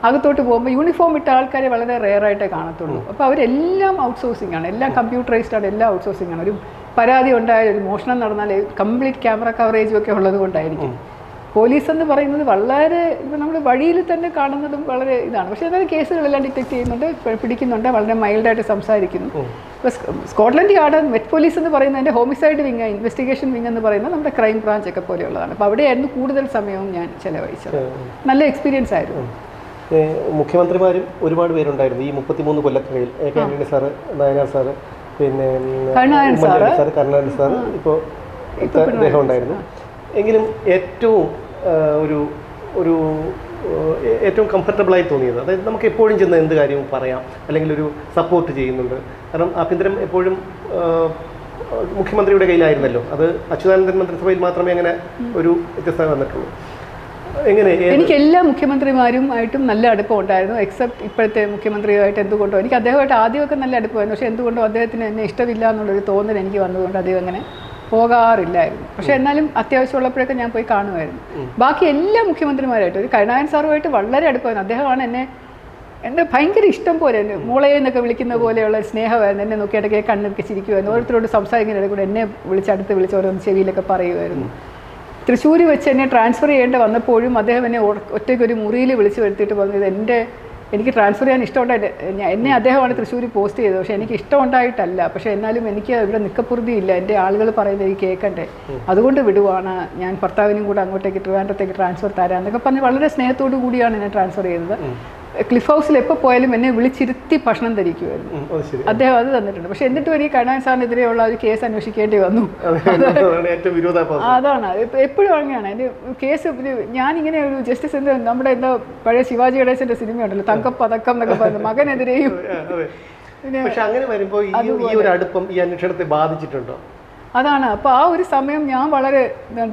അകത്തോട്ട് പോകുമ്പോൾ യൂണിഫോം ഇട്ട ആൾക്കാരെ വളരെ റെയർ ആയിട്ടേ കാണത്തുള്ളൂ. അപ്പോൾ അവരെല്ലാം ഔട്ട്സോഴ്സിംഗ് ആണ്. എല്ലാം കമ്പ്യൂട്ടറൈസ്ഡ് ആണ് എല്ലാം ഔട്ട്സോഴ്സിംഗ് ആണ്. ഒരു പരാതി ഉണ്ടായാലും ഒരു മോഷണം നടന്നാൽ കംപ്ലീറ്റ് ക്യാമറ കവറേജും ഒക്കെ ഉള്ളത് കൊണ്ടായിരിക്കും. പോലീസ് എന്ന് പറയുന്നത് വളരെ ഇപ്പം നമ്മൾ വഴിയിൽ തന്നെ കാണുന്നതും വളരെ ഇതാണ്. പക്ഷേ അതായത് കേസുകളെല്ലാം ഡിറ്റക്ട് ചെയ്യുന്നുണ്ട് പിടിക്കുന്നുണ്ട് വളരെ മൈൽഡായിട്ട് സംസാരിക്കുന്നു. ഇപ്പോൾ സ്കോട്ട്ലൻഡ് യാർഡ് മെറ്റ് പോലീസ് എന്ന് പറയുന്നതിന്റെ ഹോമിസൈഡ് വിങ് ഇൻവെസ്റ്റിഗേഷൻ വിങ് എന്ന് പറയുന്നത് നമ്മുടെ ക്രൈം ബ്രാഞ്ച് ഒക്കെ പോലെയുള്ളതാണ്. അപ്പോൾ അവിടെയായിരുന്നു കൂടുതൽ സമയവും ഞാൻ ചിലവഴിച്ചത്. നല്ല എക്സ്പീരിയൻസ് ആയിരുന്നു. മുഖ്യമന്ത്രിമാരും ഒരുപാട് പേരുണ്ടായിരുന്നു. ഈ മുപ്പത്തിമൂന്ന് കൊല്ലത്തിനിടയിൽ A. K. Antony sir Nayanar sir പിന്നെ സാറ്. കരുണാകരൻ സാറ് ഇപ്പോൾ ഉണ്ടായിരുന്നു. എങ്കിലും ഏറ്റവും ഒരു ഒരു ഏറ്റവും കംഫർട്ടബിളായി തോന്നിയത്. അതായത് നമുക്ക് എപ്പോഴും ചെന്ന് എന്ത് കാര്യവും പറയാം അല്ലെങ്കിൽ ഒരു സപ്പോർട്ട് ചെയ്യുന്നുണ്ട്. കാരണം ആഭ്യന്തരം എപ്പോഴും മുഖ്യമന്ത്രിയുടെ കയ്യിലായിരുന്നല്ലോ. അത് അച്യുതാനന്ദൻ മന്ത്രിസഭയിൽ മാത്രമേ അങ്ങനെ ഒരു വ്യത്യസ്തത വന്നിട്ടുള്ളൂ. എങ്ങനെ? എനിക്ക് എല്ലാ മുഖ്യമന്ത്രിമാരും ആയിട്ടും നല്ല അടുപ്പം ഉണ്ടായിരുന്നു എക്സെപ്റ്റ് ഇപ്പോഴത്തെ മുഖ്യമന്ത്രിയുമായിട്ട് എന്തുകൊണ്ടോ. എനിക്ക് അദ്ദേഹമായിട്ട് ആദ്യമൊക്കെ നല്ല അടുപ്പമായിരുന്നു. പക്ഷേ എന്തുകൊണ്ടോ അദ്ദേഹത്തിന് എന്നെ ഇഷ്ടമില്ല എന്നുള്ളൊരു തോന്നൽ എനിക്ക് വന്നതുകൊണ്ട് അദ്ദേഹം അങ്ങനെ പോകാറില്ലായിരുന്നു. പക്ഷെ എന്നാലും അത്യാവശ്യമുള്ളപ്പോഴൊക്കെ ഞാൻ പോയി കാണുമായിരുന്നു. ബാക്കി എല്ലാ മുഖ്യമന്ത്രിമാരായിട്ടും ഒരു കരുണാകരൻ സാറുമായിട്ട് വളരെ അടുപ്പമായിരുന്നു അദ്ദേഹമാണ് എന്നെ എന്റെ ഭയങ്കര ഇഷ്ടം പോലെ എന്നെ മോളെ എന്നൊക്കെ വിളിക്കുന്ന പോലെയുള്ള സ്നേഹമായിരുന്നു. എന്നെ നോക്കിയിടയ്ക്ക് കണ്ണൊക്കെ ചിരിക്കുമായിരുന്നു. ഓരോരുത്തരോട് സംസാരിക്കുന്നതിന്റെ കൂടെ എന്നെ വിളിച്ചടുത്ത് വിളിച്ച് ഓരോന്ന് ചെവിയിലൊക്കെ പറയുമായിരുന്നു. തൃശ്ശൂർ വെച്ച് എന്നെ ട്രാൻസ്ഫർ ചെയ്യേണ്ട വന്നപ്പോഴും അദ്ദേഹം എന്നെ ഒ- ഒറ്റയ്ക്ക് ഒരു മുറിയിൽ വിളിച്ചു വരുത്തിയിട്ട് പറഞ്ഞത് എന്റെ എനിക്ക് ട്രാൻസ്ഫർ ചെയ്യാൻ ഇഷ്ടമുണ്ടായിട്ട് എന്നെ അദ്ദേഹമാണ് തൃശ്ശൂർ പോസ്റ്റ് ചെയ്തത്. പക്ഷെ എനിക്ക് ഇഷ്ടമുണ്ടായിട്ടല്ല. പക്ഷെ എന്നാലും എനിക്ക് ഇവിടെ നിൽക്കപ്പുറതിയില്ല എന്റെ ആളുകൾ പറയുന്നത് എനിക്ക് കേൾക്കണ്ടേ അതുകൊണ്ട് വിടുവാണ്. ഞാൻ ഭർത്താവിനും കൂടെ അങ്ങോട്ടേക്ക് ട്രിവാൻഡ്രത്തേക്ക് ട്രാൻസ്ഫർ തരാം എന്നൊക്കെ പറഞ്ഞ് വളരെ സ്നേഹത്തോടു കൂടിയാണ് എന്നെ ട്രാൻസ്ഫർ ചെയ്തത് ക്ലിഫ് ഹൗസിൽ എപ്പോൾ പോയാലും എന്നെ വിളിച്ചിരുത്തി ഭക്ഷണം ധരിക്കുമായിരുന്നു അദ്ദേഹം അത് തന്നിട്ടുണ്ട്. പക്ഷെ എന്നിട്ട് ഒരു കണാൻ സാറിനെതിരെയുള്ള ഒരു കേസ് അന്വേഷിക്കേണ്ടി വന്നു. അതാണ് എപ്പോഴും അങ്ങനെയാണ്. എന്റെ കേസ് ഞാനിങ്ങനെ ഒരു ജസ്റ്റിസ് എന്താ നമ്മുടെ എന്താ പഴയ ശിവാജി ഗണേശന്റെ സിനിമ ഉണ്ടല്ലോ തങ്കപ്പതക്കം എന്നൊക്കെ പറയുന്നത് മകനെതിരെയും പക്ഷെ അങ്ങനെ വരുമ്പോൾ ഈ ഈ ഒരു അടുപ്പം ഈ അന്വേഷണത്തെ ബാധിച്ചിട്ടുണ്ടോ? അതാണ്. അപ്പോൾ ആ ഒരു സമയം ഞാൻ വളരെ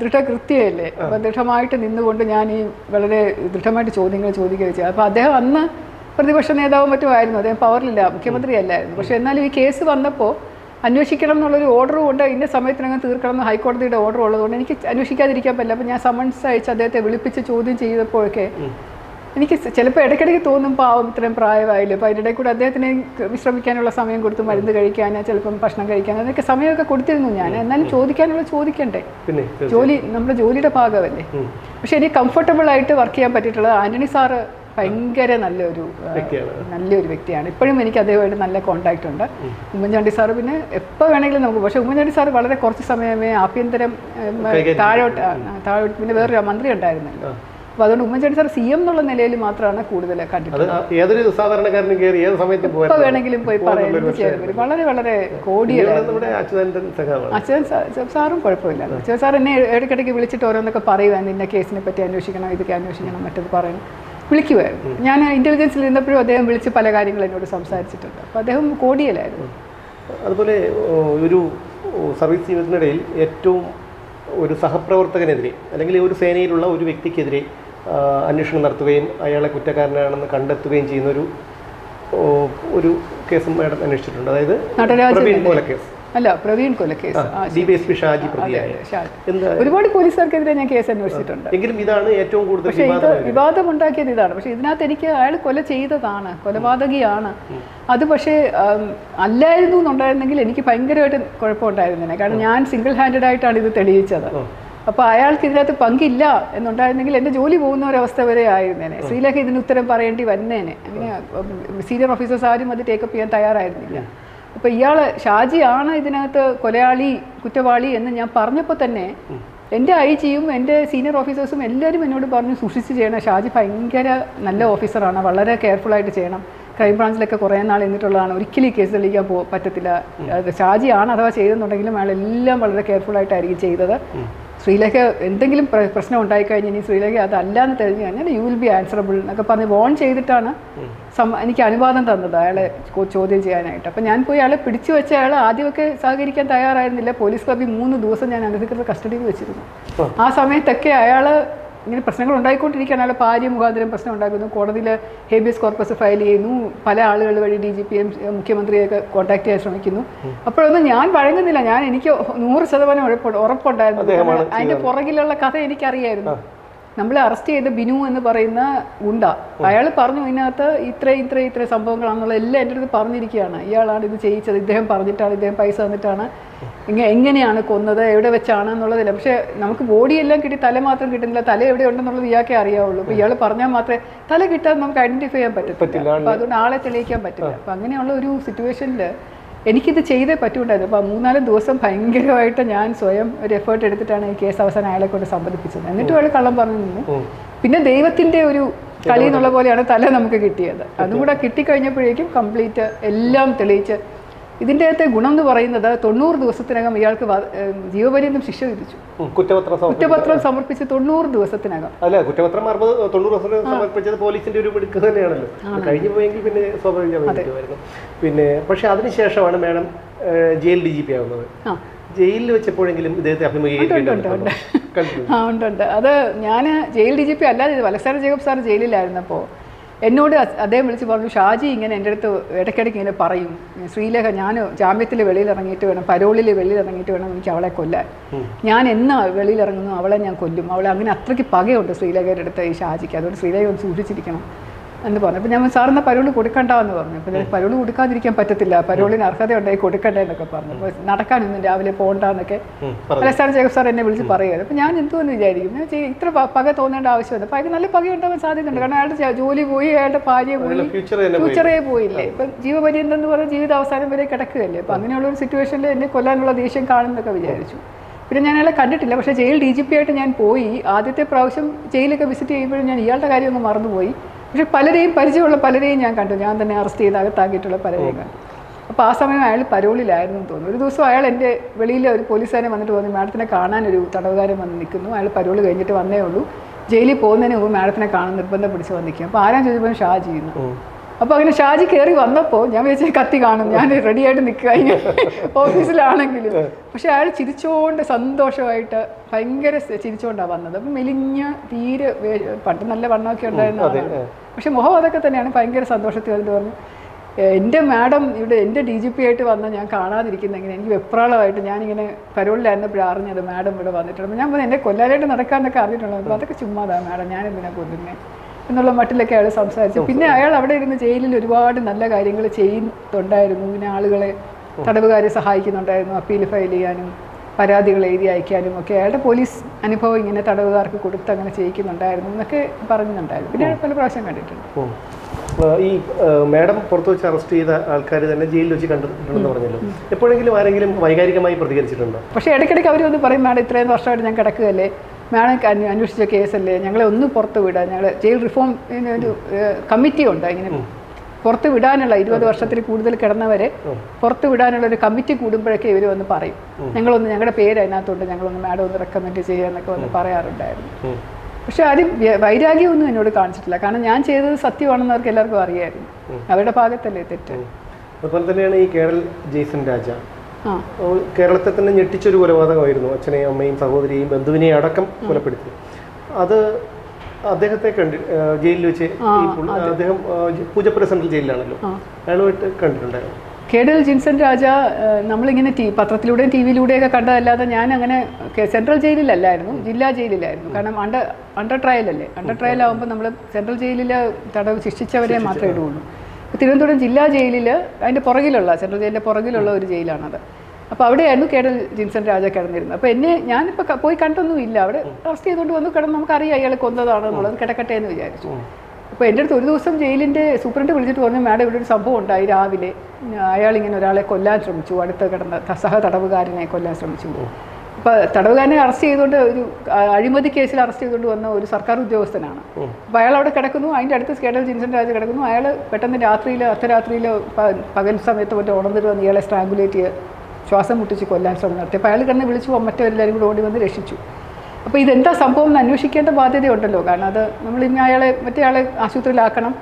ദൃഢകൃത്യയല്ലേ? അപ്പോൾ ദൃഢമായിട്ട് നിന്നുകൊണ്ട് ഞാൻ ഈ വളരെ ദൃഢമായിട്ട് ചോദ്യങ്ങൾ ചോദിക്കുകയും ചെയ്തു. അപ്പോൾ അദ്ദേഹം അന്ന് പ്രതിപക്ഷ നേതാവും മറ്റും ആയിരുന്നു അദ്ദേഹം പവറിലില്ല മുഖ്യമന്ത്രി അല്ലായിരുന്നു. പക്ഷേ എന്നാലും ഈ കേസ് വന്നപ്പോൾ അന്വേഷിക്കണം എന്നുള്ളൊരു ഓർഡർ ഉണ്ട്. ഇന്ന സമയത്തിനകം തീർക്കണം. എന്ന് ഹൈക്കോടതിയുടെ ഓർഡർ ഉള്ളതുകൊണ്ട് എനിക്ക് അന്വേഷിക്കാതിരിക്കാൻ പറ്റില്ല. അപ്പോൾ ഞാൻ സമൻസ് അയച്ച് അദ്ദേഹത്തെ വിളിപ്പിച്ച് ചോദ്യം ചെയ്തപ്പോഴൊക്കെ എനിക്ക് ചിലപ്പോൾ ഇടയ്ക്കിടയ്ക്ക് തോന്നും പാവം ഇത്രയും പ്രായമായില്ല. അപ്പോൾ അതിന്റെ കൂടെ അദ്ദേഹത്തിന് വിശ്രമിക്കാനുള്ള സമയം കൊടുത്ത് മരുന്ന് കഴിക്കാൻ ചിലപ്പം ഭക്ഷണം കഴിക്കാൻ അതൊക്കെ സമയമൊക്കെ കൊടുത്തിരുന്നു ഞാൻ. എന്നാലും ചോദിക്കാനുള്ള ചോദിക്കണ്ടേ. പിന്നെ ജോലി നമ്മുടെ ജോലിയുടെ ഭാഗമല്ലേ. പക്ഷെ എനിക്ക് കംഫർട്ടബിൾ ആയിട്ട് വർക്ക് ചെയ്യാൻ പറ്റിയിട്ടുള്ളത് ആന്റണി സാറ് ഭയങ്കര നല്ലൊരു നല്ലൊരു വ്യക്തിയാണ്. ഇപ്പോഴും എനിക്ക് അദ്ദേഹമായിട്ട് നല്ല കോൺടാക്റ്റ് ഉണ്ട്. ഉമ്മൻചാണ്ടി സാറ് പിന്നെ എപ്പോൾ വേണമെങ്കിലും നമുക്ക് പക്ഷേ ഉമ്മൻചാണ്ടി സാറ് വളരെ കുറച്ച് സമയമേ ആഭ്യന്തരം താഴോട്ട് താഴോട്ട് പിന്നെ വേറൊരു മന്ത്രി ഉണ്ടായിരുന്നല്ലോ. അപ്പോൾ അതുകൊണ്ട് ഉമ്മൻചാണ്ടി സാർ സി എം എന്നുള്ള നിലയിൽ മാത്രമാണ് കൂടുതൽ കണ്ടിട്ടുള്ളത്. ഏതൊരു സാധാരണക്കാരനും കയറി ഏത് സമയത്തും പോയാൽ എപ്പോൾ വേണമെങ്കിലും പോയി പറയാൻ വളരെ വളരെ കോടിയ അച്യുതൻ സാറും കുഴപ്പമില്ല. അച്ഛൻ സാർ എന്നെ ഇടയ്ക്കിടയ്ക്ക് വിളിച്ചിട്ട് ഓരോന്നൊക്കെ പറയുവാൻ ഇന്ന കേസിനെ പറ്റി അന്വേഷിക്കണം ഇതൊക്കെ അന്വേഷിക്കണം മറ്റത് പറയണം വിളിക്കുമായിരുന്നു ഞാൻ ഇന്റലിജൻസിൽ ഇരുന്നപ്പോഴും അദ്ദേഹം വിളിച്ച് പല കാര്യങ്ങളും എന്നോട് സംസാരിച്ചിട്ടുണ്ട്. അപ്പോൾ അദ്ദേഹം കോടിയലായിരുന്നു. അതുപോലെ ഒരു സർവീസ് ജീവിതത്തിനിടയിൽ ഏറ്റവും ഒരു സഹപ്രവർത്തകനെതിരെ അല്ലെങ്കിൽ ഒരു സേനയിലുള്ള ഒരു വ്യക്തിക്കെതിരെ അന്വേഷണം നടത്തുകയും അയാളെ കുറ്റക്കാരനാണെന്ന് കണ്ടെത്തുകയും ചെയ്യുന്ന ഒരു ഒരു കേസും മാഡം അന്വേഷിച്ചിട്ടുണ്ട്. അതായത് പ്രവീൺ അല്ല? പ്രവീൺ കൊലക്കേസ് ഷാജി പ്രതിയായ. ഒരുപാട് പോലീസുകാർക്കെതിരെ ഞാൻ കേസ് അന്വേഷിച്ചിട്ടുണ്ട്. എങ്കിലും ഇതാണ് ഏറ്റവും കൂടുതൽ പക്ഷേ ഇത് വിവാദമുണ്ടാക്കിയത് ഇതാണ്. പക്ഷെ ഇതിനകത്ത് എനിക്ക് അയാൾ കൊല ചെയ്തതാണ് കൊലപാതകിയാണ്. അത് പക്ഷേ അല്ലായിരുന്നു എന്നുണ്ടായിരുന്നെങ്കിൽ എനിക്ക് ഭയങ്കരമായിട്ട് കുഴപ്പമുണ്ടായിരുന്നേ കാരണം ഞാൻ സിംഗിൾ ഹാൻഡഡ് ആയിട്ടാണ് ഇത് തെളിയിച്ചത്. അപ്പോൾ അയാൾക്ക് ഇതിനകത്ത് പങ്കില്ല എന്നുണ്ടായിരുന്നെങ്കിൽ എന്റെ ജോലി പോകുന്ന ഒരവസ്ഥ വരെ ആയിരുന്നേനെ. ശ്രീലേഖ ഇതിന് ഉത്തരം പറയേണ്ടി വന്നേനെ. അങ്ങനെ സീനിയർ ഓഫീസേഴ്സ് ആരും അത് ടേക്കപ്പ് ചെയ്യാൻ തയ്യാറായിരുന്നില്ല. അപ്പോൾ ഇയാൾ ഷാജിയാണ് ഇതിനകത്ത് കൊലയാളി കുറ്റവാളി എന്ന് ഞാൻ പറഞ്ഞപ്പോൾ തന്നെ എന്റെ ഐ ജിയും എന്റെ സീനിയർ ഓഫീസേഴ്സും എല്ലാവരും എന്നോട് പറഞ്ഞു സൂക്ഷിച്ച് ചെയ്യണം. ഷാജി ഭയങ്കര നല്ല ഓഫീസറാണ്. വളരെ കെയർഫുള്ളായിട്ട് ചെയ്യണം. ക്രൈംബ്രാഞ്ചിലൊക്കെ കുറേ നാൾ നിന്നിട്ടുള്ളതാണ് ഒരിക്കലും ഈ കേസ് തെളിയിക്കാൻ പറ്റത്തില്ല. ഷാജിയാണ് അഥവാ ചെയ്തെന്നുണ്ടെങ്കിലും അയാൾ എല്ലാം വളരെ കെയർഫുള്ളായിട്ടായിരിക്കും ചെയ്തത്. ശ്രീലേഖ എന്തെങ്കിലും പ്ര- പ്രശ്നം ഉണ്ടായിക്കഴിഞ്ഞാൽ ഇനി ശ്രീലേഖ അതല്ല എന്ന് തെളിഞ്ഞു കഴിഞ്ഞാൽ യു വിൽ ബി ആൻസറബിൾ എന്നൊക്കെ പറഞ്ഞ് വോൺ ചെയ്തിട്ടാണ് എനിക്ക് അനുവാദം തന്നത് അയാളെ ചോദ്യം ചെയ്യാനായിട്ട്. അപ്പം ഞാൻ പോയി അയാളെ പിടിച്ചു വെച്ച അയാൾ ആദ്യമൊക്കെ സഹകരിക്കാൻ തയ്യാറായിരുന്നില്ല. പോലീസ് ക്ലബിൽ മൂന്ന് ദിവസം ഞാൻ അനധികൃത കസ്റ്റഡിയിൽ വെച്ചിരുന്നു. ആ. സമയത്തൊക്കെ അയാൾ ഇങ്ങനെ പ്രശ്നങ്ങൾ ഉണ്ടായിക്കൊണ്ടിരിക്കുകയാണ് അയാളെ ഭാര്യ മുഖാന്തരം പ്രശ്നം ഉണ്ടാക്കുന്നു കോടതിയിൽ ഹേബിയസ് കോർപ്പസ് ഫയൽ ചെയ്യുന്നു. പല ആളുകൾ വഴി ഡി ജി പി എം മുഖ്യമന്ത്രിയൊക്കെ കോൺടാക്ട് ചെയ്യാൻ ശ്രമിക്കുന്നു. അപ്പോഴൊന്നും ഞാൻ വഴങ്ങുന്നില്ല. ഞാൻ എനിക്ക് നൂറ് ശതമാനം ഉറപ്പ് ഉറപ്പുണ്ടായിരുന്നു. അതിന്റെ പുറകിലുള്ള കഥ എനിക്കറിയായിരുന്നു. നമ്മളെ അറസ്റ്റ് ചെയ്ത ബിനു എന്ന് പറയുന്ന ഗുണ്ട. അയാൾ പറഞ്ഞു ഇതിനകത്ത് ഇത്ര ഇത്ര ഇത്ര സംഭവങ്ങളാണെന്നുള്ള എല്ലാം എന്റെ അടുത്ത് പറഞ്ഞിരിക്കുകയാണ്. ഇയാളാണ് ഇത് ചെയ്യിച്ചത് ഇദ്ദേഹം പറഞ്ഞിട്ടാണ് ഇദ്ദേഹം പൈസ തന്നിട്ടാണ്. ഇങ്ങനെ എങ്ങനെയാണ് കൊന്നത് എവിടെ വെച്ചാണ് എന്നുള്ളതില്ല. പക്ഷേ നമുക്ക് ബോഡി എല്ലാം കിട്ടി തല മാത്രം കിട്ടുന്നില്ല. തല എവിടെ ഉണ്ടെന്നുള്ളത് ഇയാൾക്കേ അറിയാവുള്ളൂ. അപ്പോൾ ഇയാൾ പറഞ്ഞാൽ മാത്രമേ തല കിട്ടാതെ നമുക്ക് ഐഡന്റിഫൈ ചെയ്യാൻ പറ്റത്തില്ല. അപ്പോൾ അതുകൊണ്ട് ആളെ തെളിയിക്കാൻ പറ്റില്ല. അപ്പോൾ അങ്ങനെയുള്ള ഒരു സിറ്റുവേഷനിൽ എനിക്കിത് ചെയ്തേ പറ്റുണ്ടായിരുന്നു അപ്പോൾ മൂന്നാൽ ദിവസം ഭയങ്കരമായിട്ട് ഞാൻ സ്വയം ഒരു എഫേർട്ട് എടുത്തിട്ടാണ് ഈ കേസ് അവസാനം അയാളെ കൊണ്ട് സമ്മതിപ്പിച്ചത് എന്നിട്ടും അയാൾ കള്ളം പറഞ്ഞു നിന്ന്. പിന്നെ ദൈവത്തിന്റെ ഒരു കളി എന്നുള്ള പോലെയാണ് തല നമുക്ക് കിട്ടിയത്. അതും കൂടെ കിട്ടിക്കഴിഞ്ഞപ്പോഴേക്കും കംപ്ലീറ്റ് എല്ലാം തെളിയിച്ച് ഇതിന്റെ അകത്തെ ഗുണം എന്ന് പറയുന്നത് തൊണ്ണൂറ് ദിവസത്തിനകം ഇയാൾക്ക് ജീവപര്യന്തം ശിക്ഷ വിധിച്ചു കുറ്റപത്രം കുറ്റപത്രം സമർപ്പിച്ച് തൊണ്ണൂറ് ദിവസത്തിനകം. അല്ല കുറ്റപത്രം തൊണ്ണൂറ് ദിവസം സമർപ്പിച്ചത് പോലീസിന്റെ ഒരു മിടുക്ക് തന്നെയാണല്ലോ. കഴിഞ്ഞു പോയെങ്കിൽ പിന്നെ സ്വാഭാവികമായിരുന്നു പിന്നെ പക്ഷെ അതിനുശേഷമാണ് madam jail D G P ആവുന്നത്. ജയിലിൽ വെച്ചപ്പോഴെങ്കിലും ഇദ്ദേഹത്തെ അഭിമുഖീകരിക്കേണ്ടതുണ്ട് ആ ഉണ്ട് അത് ഞാൻ ജയിൽ ഡി ജി പി അല്ലാതെ വലസാര ജേക്കബ് സാർ ജയിലിലായിരുന്നപ്പോൾ എന്നോട് അദ്ദേഹം വിളിച്ച് പറഞ്ഞു ഷാജി ഇങ്ങനെ എന്റെ അടുത്ത് ഇടയ്ക്കിടയ്ക്ക് ഇങ്ങനെ പറയും ശ്രീലേഖ ഞാൻ ജാമ്യത്തിൽ വെളിയിൽ ഇറങ്ങിയിട്ട് വേണം പരോളിൽ വെളിയിൽ ഇറങ്ങിയിട്ട് വേണം എനിക്ക് അവളെ കൊല്ലാൻ. ഞാൻ എന്നാ വെളിയിൽ ഇറങ്ങുന്നു അവളെ ഞാൻ കൊല്ലും. അവളെ അങ്ങനെ അത്രയ്ക്ക് പകയുണ്ട് ശ്രീലേഖയുടെ അടുത്ത് ഈ ഷാജിക്ക്. അതുകൊണ്ട് ശ്രീലേഖ ഒന്ന് സൂക്ഷിച്ചിരിക്കണം. എന്ന് പറഞ്ഞു. അപ്പോൾ ഞാൻ സാറിന് പരോൾ കൊടുക്കണ്ടെന്ന് പറഞ്ഞു. അപ്പോൾ പരോൾ കൊടുക്കാതിരിക്കാൻ പറ്റത്തില്ല. പരോളിന് അർഹത ഉണ്ടായി കൊടുക്കണ്ടേ എന്നൊക്കെ പറഞ്ഞു. അപ്പോൾ നടക്കാനൊന്നും രാവിലെ പോകണ്ടെന്നൊക്കെ സാർ ജേക്കബ് സാർ എന്നെ വിളിച്ച് പറയുമായിരുന്നു അപ്പോൾ ഞാൻ എന്തോന്ന് വിചാരിക്കും. ഞാൻ ഇത്ര പക തോന്നേണ്ട ആവശ്യമില്ല. അപ്പോൾ അയാൾക്ക് നല്ല പക ഉണ്ടാവാൻ സാധ്യതയുണ്ട്. കാരണം അയാളുടെ ജോലി പോയി അയാളുടെ ഭാര്യ പോയി. ഫ്യൂച്ചറേ പോയില്ലേ ഇപ്പം ജീവപര്യന്തം എന്ന് പറഞ്ഞാൽ ജീവിത അവസാനം വരെ കിടക്കുകയല്ലേ? അപ്പം അങ്ങനെയുള്ള ഒരു സിറ്റുവേഷനിൽ എന്നെ കൊല്ലാനുള്ള ദേഷ്യം കാണുന്നൊക്കെ വിചാരിച്ചു. പിന്നെ ഞാൻ അയാളെ കണ്ടിട്ടില്ല. പക്ഷേ ജയിൽ ഡി ജി പി ആയിട്ട് ഞാൻ പോയി. ആദ്യത്തെ പ്രാവശ്യം ജയിലൊക്കെ വിസിറ്റ് ചെയ്യുമ്പോഴും ഞാൻ ഇയാളുടെ കാര്യം ഒന്ന് മറന്നുപോയി. പക്ഷേ പലരെയും പരിചയമുള്ള പലരെയും ഞാൻ കണ്ടു. ഞാൻ തന്നെ അറസ്റ്റ് ചെയ്ത് അകത്താക്കിയിട്ടുള്ള പലരെയും കണ്ടു. അപ്പോൾ ആ സമയം അയാൾ പരോളിലായിരുന്നു എന്ന് തോന്നുന്നു. ഒരു ദിവസം അയാൾ എന്റെ വെളിയിൽ ഒരു പോലീസുകാരൻ വന്നിട്ട് പറഞ്ഞു മാഡത്തിനെ കാണാൻ ഒരു തടവുകാരൻ വന്ന് നിൽക്കുന്നു. അയാൾ പരോൾ കഴിഞ്ഞിട്ട് വന്നേ ഉള്ളൂ. ജയിലിൽ പോകുന്നതിന് മുമ്പ് മാഡത്തിനെ കാണാൻ നിർബന്ധം പിടിച്ച് വന്നിരിക്കും അപ്പോൾ ആരാ ചോദിച്ചപ്പോൾ ഷാ ചെയ്യുന്നു. അപ്പോൾ അങ്ങനെ ഷാജി കയറി വന്നപ്പോൾ ഞാൻ വിചാരിച്ച കത്തി കാണും. ഞാൻ റെഡിയായിട്ട് നിൽക്കുക. ഓഫീസിലാണെങ്കിലും. പക്ഷെ അയാൾ ചിരിച്ചുകൊണ്ട് സന്തോഷമായിട്ട് ഭയങ്കര ചിരിച്ചുകൊണ്ടാണ് വന്നത്. അപ്പം മെലിഞ്ഞ തീരെ പണ്ട് നല്ല വണ്ണമൊക്കെ ഉണ്ടായിരുന്നു പക്ഷെ മുഖം അതൊക്കെ തന്നെയാണ്. ഭയങ്കര സന്തോഷത്തിൽ വന്നിട്ട് പറഞ്ഞു. "ഏ, എന്റെ മാഡം ഇവിടെ എന്റെ ഡി ജി പി ആയിട്ട് വന്ന ഞാൻ കാണാതിരിക്കുന്ന എങ്ങനെ എനിക്ക് വെപ്രാളമായിട്ട് ഞാനിങ്ങനെ പരോളിലായിരുന്നപ്പോഴും അറിഞ്ഞത് മാഡം ഇവിടെ വന്നിട്ടുണ്ട്. ഞാൻ പറഞ്ഞു എന്റെ കൊല്ലാലായിട്ട് നടക്കാമെന്നൊക്കെ അറിഞ്ഞിട്ടുള്ളത്. അപ്പോൾ അതൊക്കെ ചുമ്മാതാണ് മാഡം ഞാൻ എന്തിനാ കൊല്ലുന്നത് എന്നുള്ള മട്ടിലൊക്കെ അയാൾ സംസാരിച്ചു. പിന്നെ അയാൾ അവിടെ ഇരുന്ന് ജയിലിൽ ഒരുപാട് നല്ല കാര്യങ്ങൾ ചെയ്യുന്നുണ്ടായിരുന്നു. പിന്നെ ആളുകളെ തടവുകാരെ സഹായിക്കുന്നുണ്ടായിരുന്നു. അപ്പീൽ ഫയൽ ചെയ്യാനും പരാതികൾ എഴുതി അയക്കാനും ഒക്കെ. അയാളുടെ പോലീസ് അനുഭവം ഇങ്ങനെ തടവുകാർക്ക് കൊടുത്ത് അങ്ങനെ ചെയ്യിക്കുന്നുണ്ടായിരുന്നു എന്നൊക്കെ പറഞ്ഞിട്ടുണ്ടായിരുന്നു. പിന്നെ പല പ്രാവശ്യം കണ്ടിട്ടുണ്ട്. ഈ മാഡം പുറത്ത് വെച്ച് അറസ്റ്റ് ചെയ്ത ആൾക്കാർ തന്നെ ജയിലിൽ വെച്ച് കണ്ടിട്ടുണ്ടെന്ന് പറഞ്ഞല്ലോ. എപ്പോഴെങ്കിലും ആരെങ്കിലും വൈകാരികമായി പ്രതികരിച്ചിട്ടുണ്ടോ? പക്ഷേ ഇടയ്ക്കിടയ്ക്ക് അവർ വന്ന് പറയും മാഡം ഇത്രയും വർഷമായിട്ട് ഞാൻ കിടക്കുകയല്ലേ? മാഡം അന്വേഷിച്ച കേസല്ലേ? ഞങ്ങളെ ഒന്ന് പുറത്ത് വിടാൻ ഞങ്ങൾ ജയിൽ റിഫോം ഒരു കമ്മിറ്റി ഉണ്ട് ഇങ്ങനെ പുറത്ത് വിടാനുള്ള ഇരുപത് വർഷത്തിൽ കൂടുതൽ കിടന്നവരെ പുറത്ത് വിടാനുള്ള ഒരു കമ്മിറ്റി കൂടുമ്പോഴൊക്കെ ഇവർ വന്ന് പറയും. ഞങ്ങളൊന്ന് ഞങ്ങളുടെ പേര് അതിനകത്തുണ്ട് ഞങ്ങളൊന്ന് മാഡം ഒന്ന് റെക്കമെൻഡ് ചെയ്യുക എന്നൊക്കെ വന്ന് പറയാറുണ്ടായിരുന്നു. പക്ഷെ ആരും വൈരാഗ്യമൊന്നും എന്നോട് കാണിച്ചിട്ടില്ല. കാരണം ഞാൻ ചെയ്തത് സത്യമാണെന്ന് അവർക്ക് എല്ലാവർക്കും അറിയായിരുന്നു. അവരുടെ ഭാഗത്തല്ലേ തെറ്റ്. അതുപോലെ തന്നെയാണ് ഈ കേരൾ ജെയ്സൺ രാജ. കേരളത്തെ തന്നെ ഞെട്ടിച്ചൊരു കൊലപാതകമായിരുന്നു അച്ഛനെയും അമ്മയും സഹോദരിയെയും ബന്ധുവിനെയും അടക്കം കൊലപ്പെടുത്തി അത് അദ്ദേഹത്തെ കണ്ടി ജയിലിൽ വെച്ച് അദ്ദേഹം പൂജപ്പുര സെൻട്രൽ ജയിലിലാണല്ലോ. അയാളുമായിട്ട് കണ്ടിട്ടുണ്ടായിരുന്നു. കേഡൽ ജിൻസൺ രാജ നമ്മളിങ്ങനെ ടി പത്രത്തിലൂടെയും ടി വിയിലൂടെയൊക്കെ കണ്ടതല്ലാതെ ഞാൻ അങ്ങനെ സെൻട്രൽ ജയിലിലല്ലായിരുന്നു ജില്ലാ ജയിലിലായിരുന്നു. കാരണം അണ്ടർ അണ്ടർ ട്രയലല്ലേ? അണ്ടർ ട്രയൽ ആകുമ്പോൾ നമ്മൾ സെൻട്രൽ ജയിലിൽ തടവ് ശിക്ഷിച്ചവരെ മാത്രമേ ഇടുകയുള്ളൂ തിരുവനന്തപുരം ജില്ലാ ജയിലിൽ അതിന്റെ പുറകിലുള്ള സെൻട്രൽ ജയിലിന്റെ പുറകിലുള്ള ഒരു ജയിലാണത്. അപ്പോൾ അവിടെയായിരുന്നു കേടൽ ജിൻസൺ രാജ കിടന്നിരുന്നത്. അപ്പോൾ എന്നെ ഞാനിപ്പോൾ പോയി കണ്ടൊന്നുമില്ല. അവിടെ അറസ്റ്റ് ചെയ്തുകൊണ്ട് വന്നു കിടന്ന് നമുക്കറിയാം അയാൾ കൊന്നതാണ് എന്നുള്ളത് കിടക്കട്ടെ എന്ന് വിചാരിച്ചു. അപ്പോൾ എന്റെ അടുത്ത് ഒരു ദിവസം ജയിലിന്റെ സൂപ്രണ്ട് വിളിച്ചിട്ട് പറഞ്ഞു മാഡം ഇവിടെ ഒരു സംഭവം ഉണ്ടായി രാവിലെ. അയാൾ ഇങ്ങനെ ഒരാളെ കൊല്ലാൻ ശ്രമിച്ചു. അടുത്ത് കിടന്ന സഹ തടവുകാരനെ കൊല്ലാൻ ശ്രമിച്ചു. അപ്പോൾ തടവുകാരനെ അറസ്റ്റ് ചെയ്തുകൊണ്ട് ഒരു അഴിമതി കേസിൽ അറസ്റ്റ് ചെയ്തുകൊണ്ട് വന്ന ഒരു സർക്കാർ ഉദ്യോഗസ്ഥനാണ്. അപ്പോൾ അയാൾ അവിടെ കിടക്കുന്നു. അതിന്റെ അടുത്ത് കേഡൽ ജിൻസൺ രാജ കിടക്കുന്നു. അയാൾ പെട്ടെന്ന് രാത്രിയിൽ അർദ്ധരാത്രിയിൽ പകൽ സമയത്ത് മറ്റേ ഉണർന്നിട്ട് വന്ന് ഇയാളെ സ്ട്രാങ്കുലേറ്റ് ചെയ്ത് ശ്വാസം മുട്ടിച്ച് കൊല്ലാൻ ശ്രമം നടത്തി. അപ്പോൾ അയാൾ കിടന്ന് വിളിച്ചു. മറ്റവരെല്ലാവരും കൂടെ ഓടി വന്ന് രക്ഷിച്ചു. അപ്പോൾ ഇതെന്താ സംഭവം എന്ന് അന്വേഷിക്കേണ്ട ബാധ്യതയുണ്ടല്ലോ. കാരണം അത് നമ്മൾ ഇനി അയാളെ മറ്റേ ആളെ ആശുപത്രിയിലാക്കണം.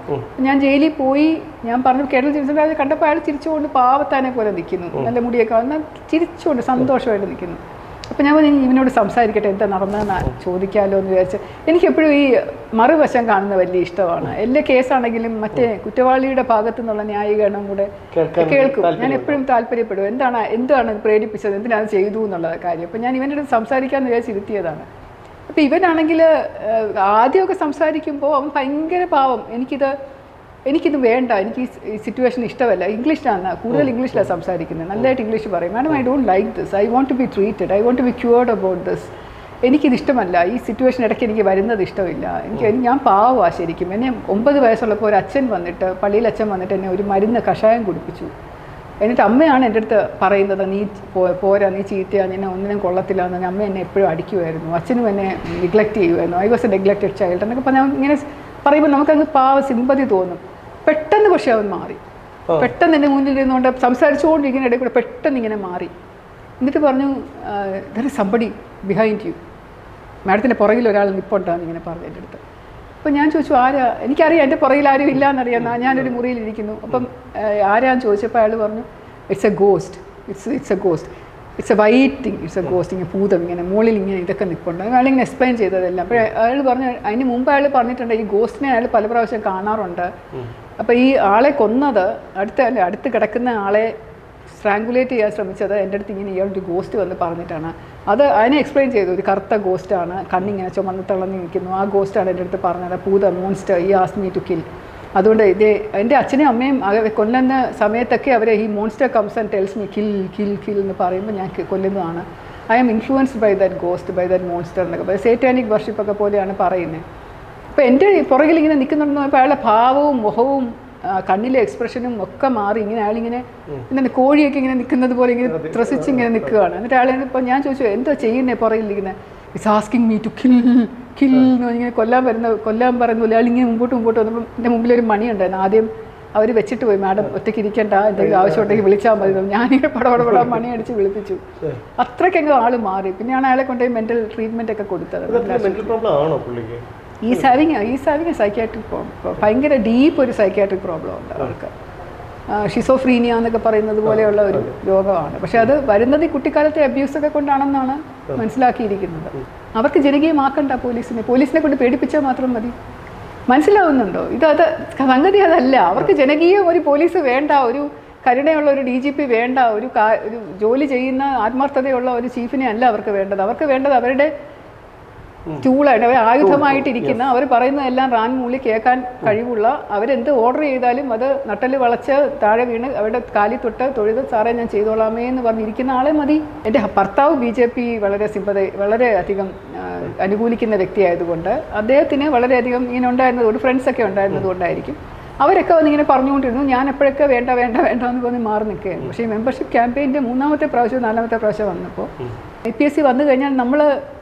ഞാൻ ജയിലിൽ പോയി. ഞാൻ പറഞ്ഞു കേരള ചികിത്സ രാജ കണ്ടപ്പോൾ അയാൾ ചിരിച്ചുകൊണ്ട് പാവത്താനെ പോലെ നിൽക്കുന്നു. നല്ല മുടിയൊക്കെ വന്നാൽ ചിരിച്ചുകൊണ്ട് സന്തോഷമായിട്ട് നിൽക്കുന്നു. അപ്പോൾ ഞാൻ പറഞ്ഞു, ഇവനോട് സംസാരിക്കട്ടെ എന്താ നടന്നതെന്ന് ചോദിക്കാമല്ലോ എന്ന് വിചാരിച്ച്. എനിക്കെപ്പോഴും ഈ മറുവശം കാണുന്ന വലിയ ഇഷ്ടമാണ്. എല്ലാ കേസാണെങ്കിലും മറ്റേ കുറ്റവാളിയുടെ ഭാഗത്തു നിന്നുള്ള ന്യായീകരണം കൂടെ കേൾക്കും. ഞാൻ എപ്പോഴും താല്പര്യപ്പെടും. എന്താണ് എന്താണ് പ്രേരിപ്പിച്ചത്? എന്തിനാണ് ചെയ്തു എന്നുള്ള കാര്യം. അപ്പം ഞാൻ ഇവനോട് സംസാരിക്കാമെന്ന് വിചാരിച്ച് ഇരുത്തിയതാണ്. അപ്പം ഇവനാണെങ്കിൽ ആദ്യമൊക്കെ സംസാരിക്കുമ്പോൾ അവൻ ഭയങ്കര പാവം. എനിക്കിത് എനിക്കിത് വേണ്ട എനിക്ക് ഈ സിറ്റുവേഷൻ ഇഷ്ടമല്ല. ഇംഗ്ലീഷിലാണ് കൂടുതൽ ഇംഗ്ലീഷിലാണ് സംസാരിക്കുന്നത്. നല്ലതായിട്ട് ഇംഗ്ലീഷ് പറയും. Madam I don't like this I want to be treated I want to be cured about this എനിക്കിത് ഇഷ്ടമല്ല. ഈ സിറ്റുവേഷൻ ഇടയ്ക്ക് എനിക്ക് വരുന്നത് ഇഷ്ടമില്ല. എനിക്ക് ഞാൻ പാവമാണ് ശരിക്കും. എന്നെ ഒമ്പത് വയസ്സുള്ളപ്പോൾ ഒരു അച്ഛൻ വന്നിട്ട് പള്ളിയിൽ അച്ഛൻ വന്നിട്ട് എന്നെ ഒരു മരുന്ന് കഷായം കുടിപ്പിച്ചു. എന്നിട്ട് അമ്മയാണ് എന്റെ അടുത്ത് പറയുന്നത് നീ പോരാ നീ ചീത്തയാ നിന്നെ ഒന്നിനും കൊള്ളത്തില്ല എന്ന് അമ്മ എന്നെ എപ്പോഴും അടിക്കുമായിരുന്നു അച്ഛനും എന്നെ നിഗ്ലക്റ്റ് ചെയ്യുമായിരുന്നു I was a neglected child എന്നൊക്കെ പറഞ്ഞാൽ ഇങ്ങനെ പറയുമ്പോൾ നമുക്കങ്ങ് പാവ സിമ്പതി തോന്നും. പെട്ടെന്ന് പക്ഷേ അവൻ മാറി. പെട്ടെന്ന് എന്റെ മുന്നിൽ ഇരുന്നുകൊണ്ട് സംസാരിച്ചുകൊണ്ടിരിക്കുന്ന ഇടയിൽ കൂടെ പെട്ടെന്ന് ഇങ്ങനെ മാറി. എന്നിട്ട് പറഞ്ഞു there is somebody behind you മാഡത്തിന്റെ പുറകിൽ ഒരാൾ നിപ്പുണ്ടാന്ന് ഇങ്ങനെ പറഞ്ഞു എന്റെ അടുത്ത്. അപ്പോൾ ഞാൻ ചോദിച്ചു ആരാ? എനിക്കറിയാം എന്റെ പുറകിൽ ആരും ഇല്ല എന്നറിയാം ഞാനൊരു മുറിയിലിരിക്കുന്നു. അപ്പം ആരാന്ന് ചോദിച്ചപ്പോൾ അയാൾ പറഞ്ഞു it's a ghost it's it's a ghost it's a white thing it's a ghost ഇങ്ങനെ ഭൂതം ഇങ്ങനെ മുകളിൽ ഇങ്ങനെ ഇതൊക്കെ നിൽപ്പുണ്ട് അയാൾ ഇങ്ങനെ എക്സ്പ്ലെയിൻ ചെയ്തതെല്ലാം. അപ്പോൾ അയാൾ പറഞ്ഞു അതിന് മുമ്പ് അയാൾ പറഞ്ഞിട്ടുണ്ട് ഈ ഗോസ്റ്റിനെ അയാൾ പല പ്രാവശ്യം കാണാറുണ്ട്. അപ്പോൾ ഈ ആളെ കൊന്നത് അടുത്ത അല്ല അടുത്ത് കിടക്കുന്ന ആളെ സ്ട്രാങ്കുലേറ്റ് ചെയ്യാൻ ശ്രമിച്ചത് എന്റെ അടുത്ത് ഇങ്ങനെ ഇയാളൊരു ഗോസ്റ്റ് വന്ന് പറഞ്ഞിട്ടാണ്. അത് അതിനെ എക്സ്പ്ലെയിൻ ചെയ്തു. ഒരു കറുത്ത ഗോസ്റ്റാണ് കണ്ണിങ്ങനെ ചുമന്ന് തിളങ്ങി നിൽക്കുന്നു. ആ ഗോസ്റ്റാണ് എന്റെ അടുത്ത് പറഞ്ഞത്. പൂത മോൺസ്റ്റർ ഈ ആസ്മി ടു കിൽ അതുകൊണ്ട് ഇത് എന്റെ അച്ഛനും അമ്മയും കൊല്ലുന്ന സമയത്തൊക്കെ അവരെ ഈ monster comes and tells me kill kill kill എന്ന് പറയുമ്പോൾ ഞാൻ കൊല്ലുന്നതാണ്. I am influenced by that ghost by that monster എന്നൊക്കെ. സേറ്റാനിക് വർഷിപ്പൊക്കെ പോലെയാണ് പറയുന്നത് അപ്പോൾ എന്റെ പുറകിൽ ഇങ്ങനെ നിൽക്കുന്നുണ്ടെന്ന് പറയുമ്പോൾ അയാളുടെ ഭാവവും മുഖവും കണ്ണിലെ എക്സ്പ്രഷനും ഒക്കെ മാറി ഇങ്ങനെ അയാളിങ്ങനെ എന്താണ് കോഴിയൊക്കെ ഇങ്ങനെ നിൽക്കുന്നത് പോലെ ഇങ്ങനെ ത്രസിച്ച് ഇങ്ങനെ നിൽക്കുകയാണ്. എന്നിട്ട് അയാൾ ഇപ്പോൾ ഞാൻ ചോദിച്ചു എന്താ ചെയ്യുന്നേ പുറകിലിരിക്കുന്നത് it's asking me to kill kill എന്ന് കൊല്ലാൻ വരുന്ന കൊല്ലാൻ പറയുന്ന പോലെ അയാൾ ഇങ്ങനെ മുമ്പോട്ട് മുമ്പോട്ട് വന്നപ്പോൾ എന്റെ മുമ്പിൽ ഒരു മണി ഉണ്ടായിരുന്നു. ആദ്യം അവർ വെച്ചിട്ട് പോയി മാഡം ഒറ്റയ്ക്ക് ഇരിക്കേണ്ട എന്തെങ്കിലും ആവശ്യമുണ്ടെങ്കിൽ വിളിച്ചാൽ മതി. ഞാനിങ്ങനെ പടപടപട മണി അടിച്ച് വിളിപ്പിച്ചു. അത്രയ്ക്കങ്ങ് ആൾ മാറി. പിന്നെയാണ് അയാളെ കൊണ്ടുപോയി മെന്റൽ ട്രീറ്റ്മെന്റ് ഒക്കെ കൊടുത്തത്. Is having is having a psychiatric problem ഭയങ്കര ഡീപ്പ് ഒരു സൈക്കാട്രിക് പ്രോബ്ലം ഉണ്ട് അവർക്ക്. ഷിസോഫ്രീനിയ എന്നൊക്കെ പറയുന്നത് പോലെയുള്ള ഒരു രോഗമാണ്. പക്ഷെ അത് വരുന്നത് ഈ കുട്ടിക്കാലത്തെ അബ്യൂസൊക്കെ കൊണ്ടാണെന്നാണ് മനസ്സിലാക്കിയിരിക്കുന്നത്. അവർക്ക് ജനകീയമാക്കണ്ട പോലീസിനെ. പോലീസിനെ കൊണ്ട് പേടിപ്പിച്ചാൽ മാത്രം മതി. മനസ്സിലാവുന്നുണ്ടോ? ഇത് അത് സംഗതി അതല്ല. അവർക്ക് ജനകീയ ഒരു പോലീസ് വേണ്ട ഒരു കരുണയുള്ള ഒരു ഡി ജി പി വേണ്ട ഒരു ഒരു ജോലി ചെയ്യുന്ന ആത്മാർത്ഥതയുള്ള ഒരു ചീഫിനെ അല്ല അവർക്ക് വേണ്ടത്. അവർക്ക് വേണ്ടത് അവരുടെ ടൂളായിട്ട് അവർ ആയുധമായിട്ടിരിക്കുന്ന അവർ പറയുന്നതെല്ലാം റാൻ മൂളി കേൾക്കാൻ കഴിവുള്ള അവരെന്ത് ഓർഡർ ചെയ്താലും അത് നട്ടൽ വളച്ച് താഴെ വീണ് അവരുടെ കാലി തൊട്ട് തൊഴുത് സാറേ ഞാൻ ചെയ്തോളാമേ എന്ന് പറഞ്ഞിരിക്കുന്ന ആളെ മതി. എന്റെ ഭർത്താവ് ബി ജെ പി വളരെ സിമ്പത വളരെ അധികം അനുകൂലിക്കുന്ന വ്യക്തിയായതുകൊണ്ട് അദ്ദേഹത്തിന് വളരെയധികം ഇങ്ങനെ ഉണ്ടായിരുന്നത് ഒരു ഫ്രണ്ട്സൊക്കെ ഉണ്ടായിരുന്നത് കൊണ്ടായിരിക്കും. അവരൊക്കെ വന്നിങ്ങനെ പറഞ്ഞുകൊണ്ടിരുന്നു ഞാൻ എപ്പോഴൊക്കെ വേണ്ട വേണ്ട വേണ്ട എന്ന് പറഞ്ഞ് മാറി നിൽക്കുകയായിരുന്നു പക്ഷേ ഈ മെമ്പർഷിപ്പ് ക്യാമ്പയിന്റെ മൂന്നാമത്തെ പ്രാവശ്യം നാലാമത്തെ പ്രാവശ്യം വന്നപ്പോൾ ഐ പി എസ് സി വന്നു കഴിഞ്ഞാൽ നമ്മൾ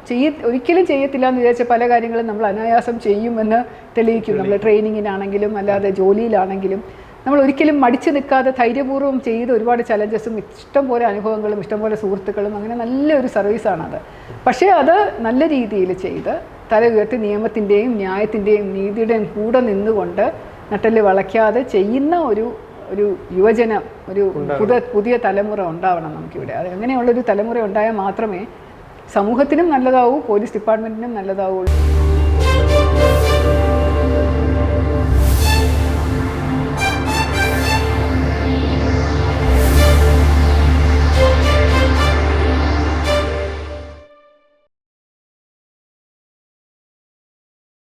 ചെയ്യ ഒരിക്കലും ചെയ്യത്തില്ല എന്ന് വിചാരിച്ച പല കാര്യങ്ങളും നമ്മൾ അനായാസം ചെയ്യുമെന്ന് തെളിയിക്കും. നമ്മൾ ട്രെയിനിങ്ങിനാണെങ്കിലും അല്ലാതെ ജോലിയിലാണെങ്കിലും നമ്മൾ ഒരിക്കലും മടിച്ചു നിൽക്കാതെ ധൈര്യപൂർവം ചെയ്ത് ഒരുപാട് ചലഞ്ചസും ഇഷ്ടംപോലെ അനുഭവങ്ങളും ഇഷ്ടംപോലെ സുഹൃത്തുക്കളും അങ്ങനെ നല്ലൊരു സർവീസാണത്. പക്ഷേ അത് നല്ല രീതിയിൽ ചെയ്ത് തല ഉയർത്തി നിയമത്തിന്റെയും ന്യായത്തിന്റെയും നീതിയുടെയും കൂടെ നിന്നുകൊണ്ട് നട്ടൽ വളയ്ക്കാതെ ചെയ്യുന്ന ഒരു ഒരു യുവജനം ഒരു പുതിയ പുതിയ തലമുറ ഉണ്ടാവണം നമുക്കിവിടെ. അത് അങ്ങനെയുള്ളൊരു തലമുറ ഉണ്ടായാൽ മാത്രമേ സമൂഹത്തിനും നല്ലതാവൂ പോലീസ് ഡിപ്പാർട്ട്മെന്റിനും നല്ലതാവുള്ളൂ.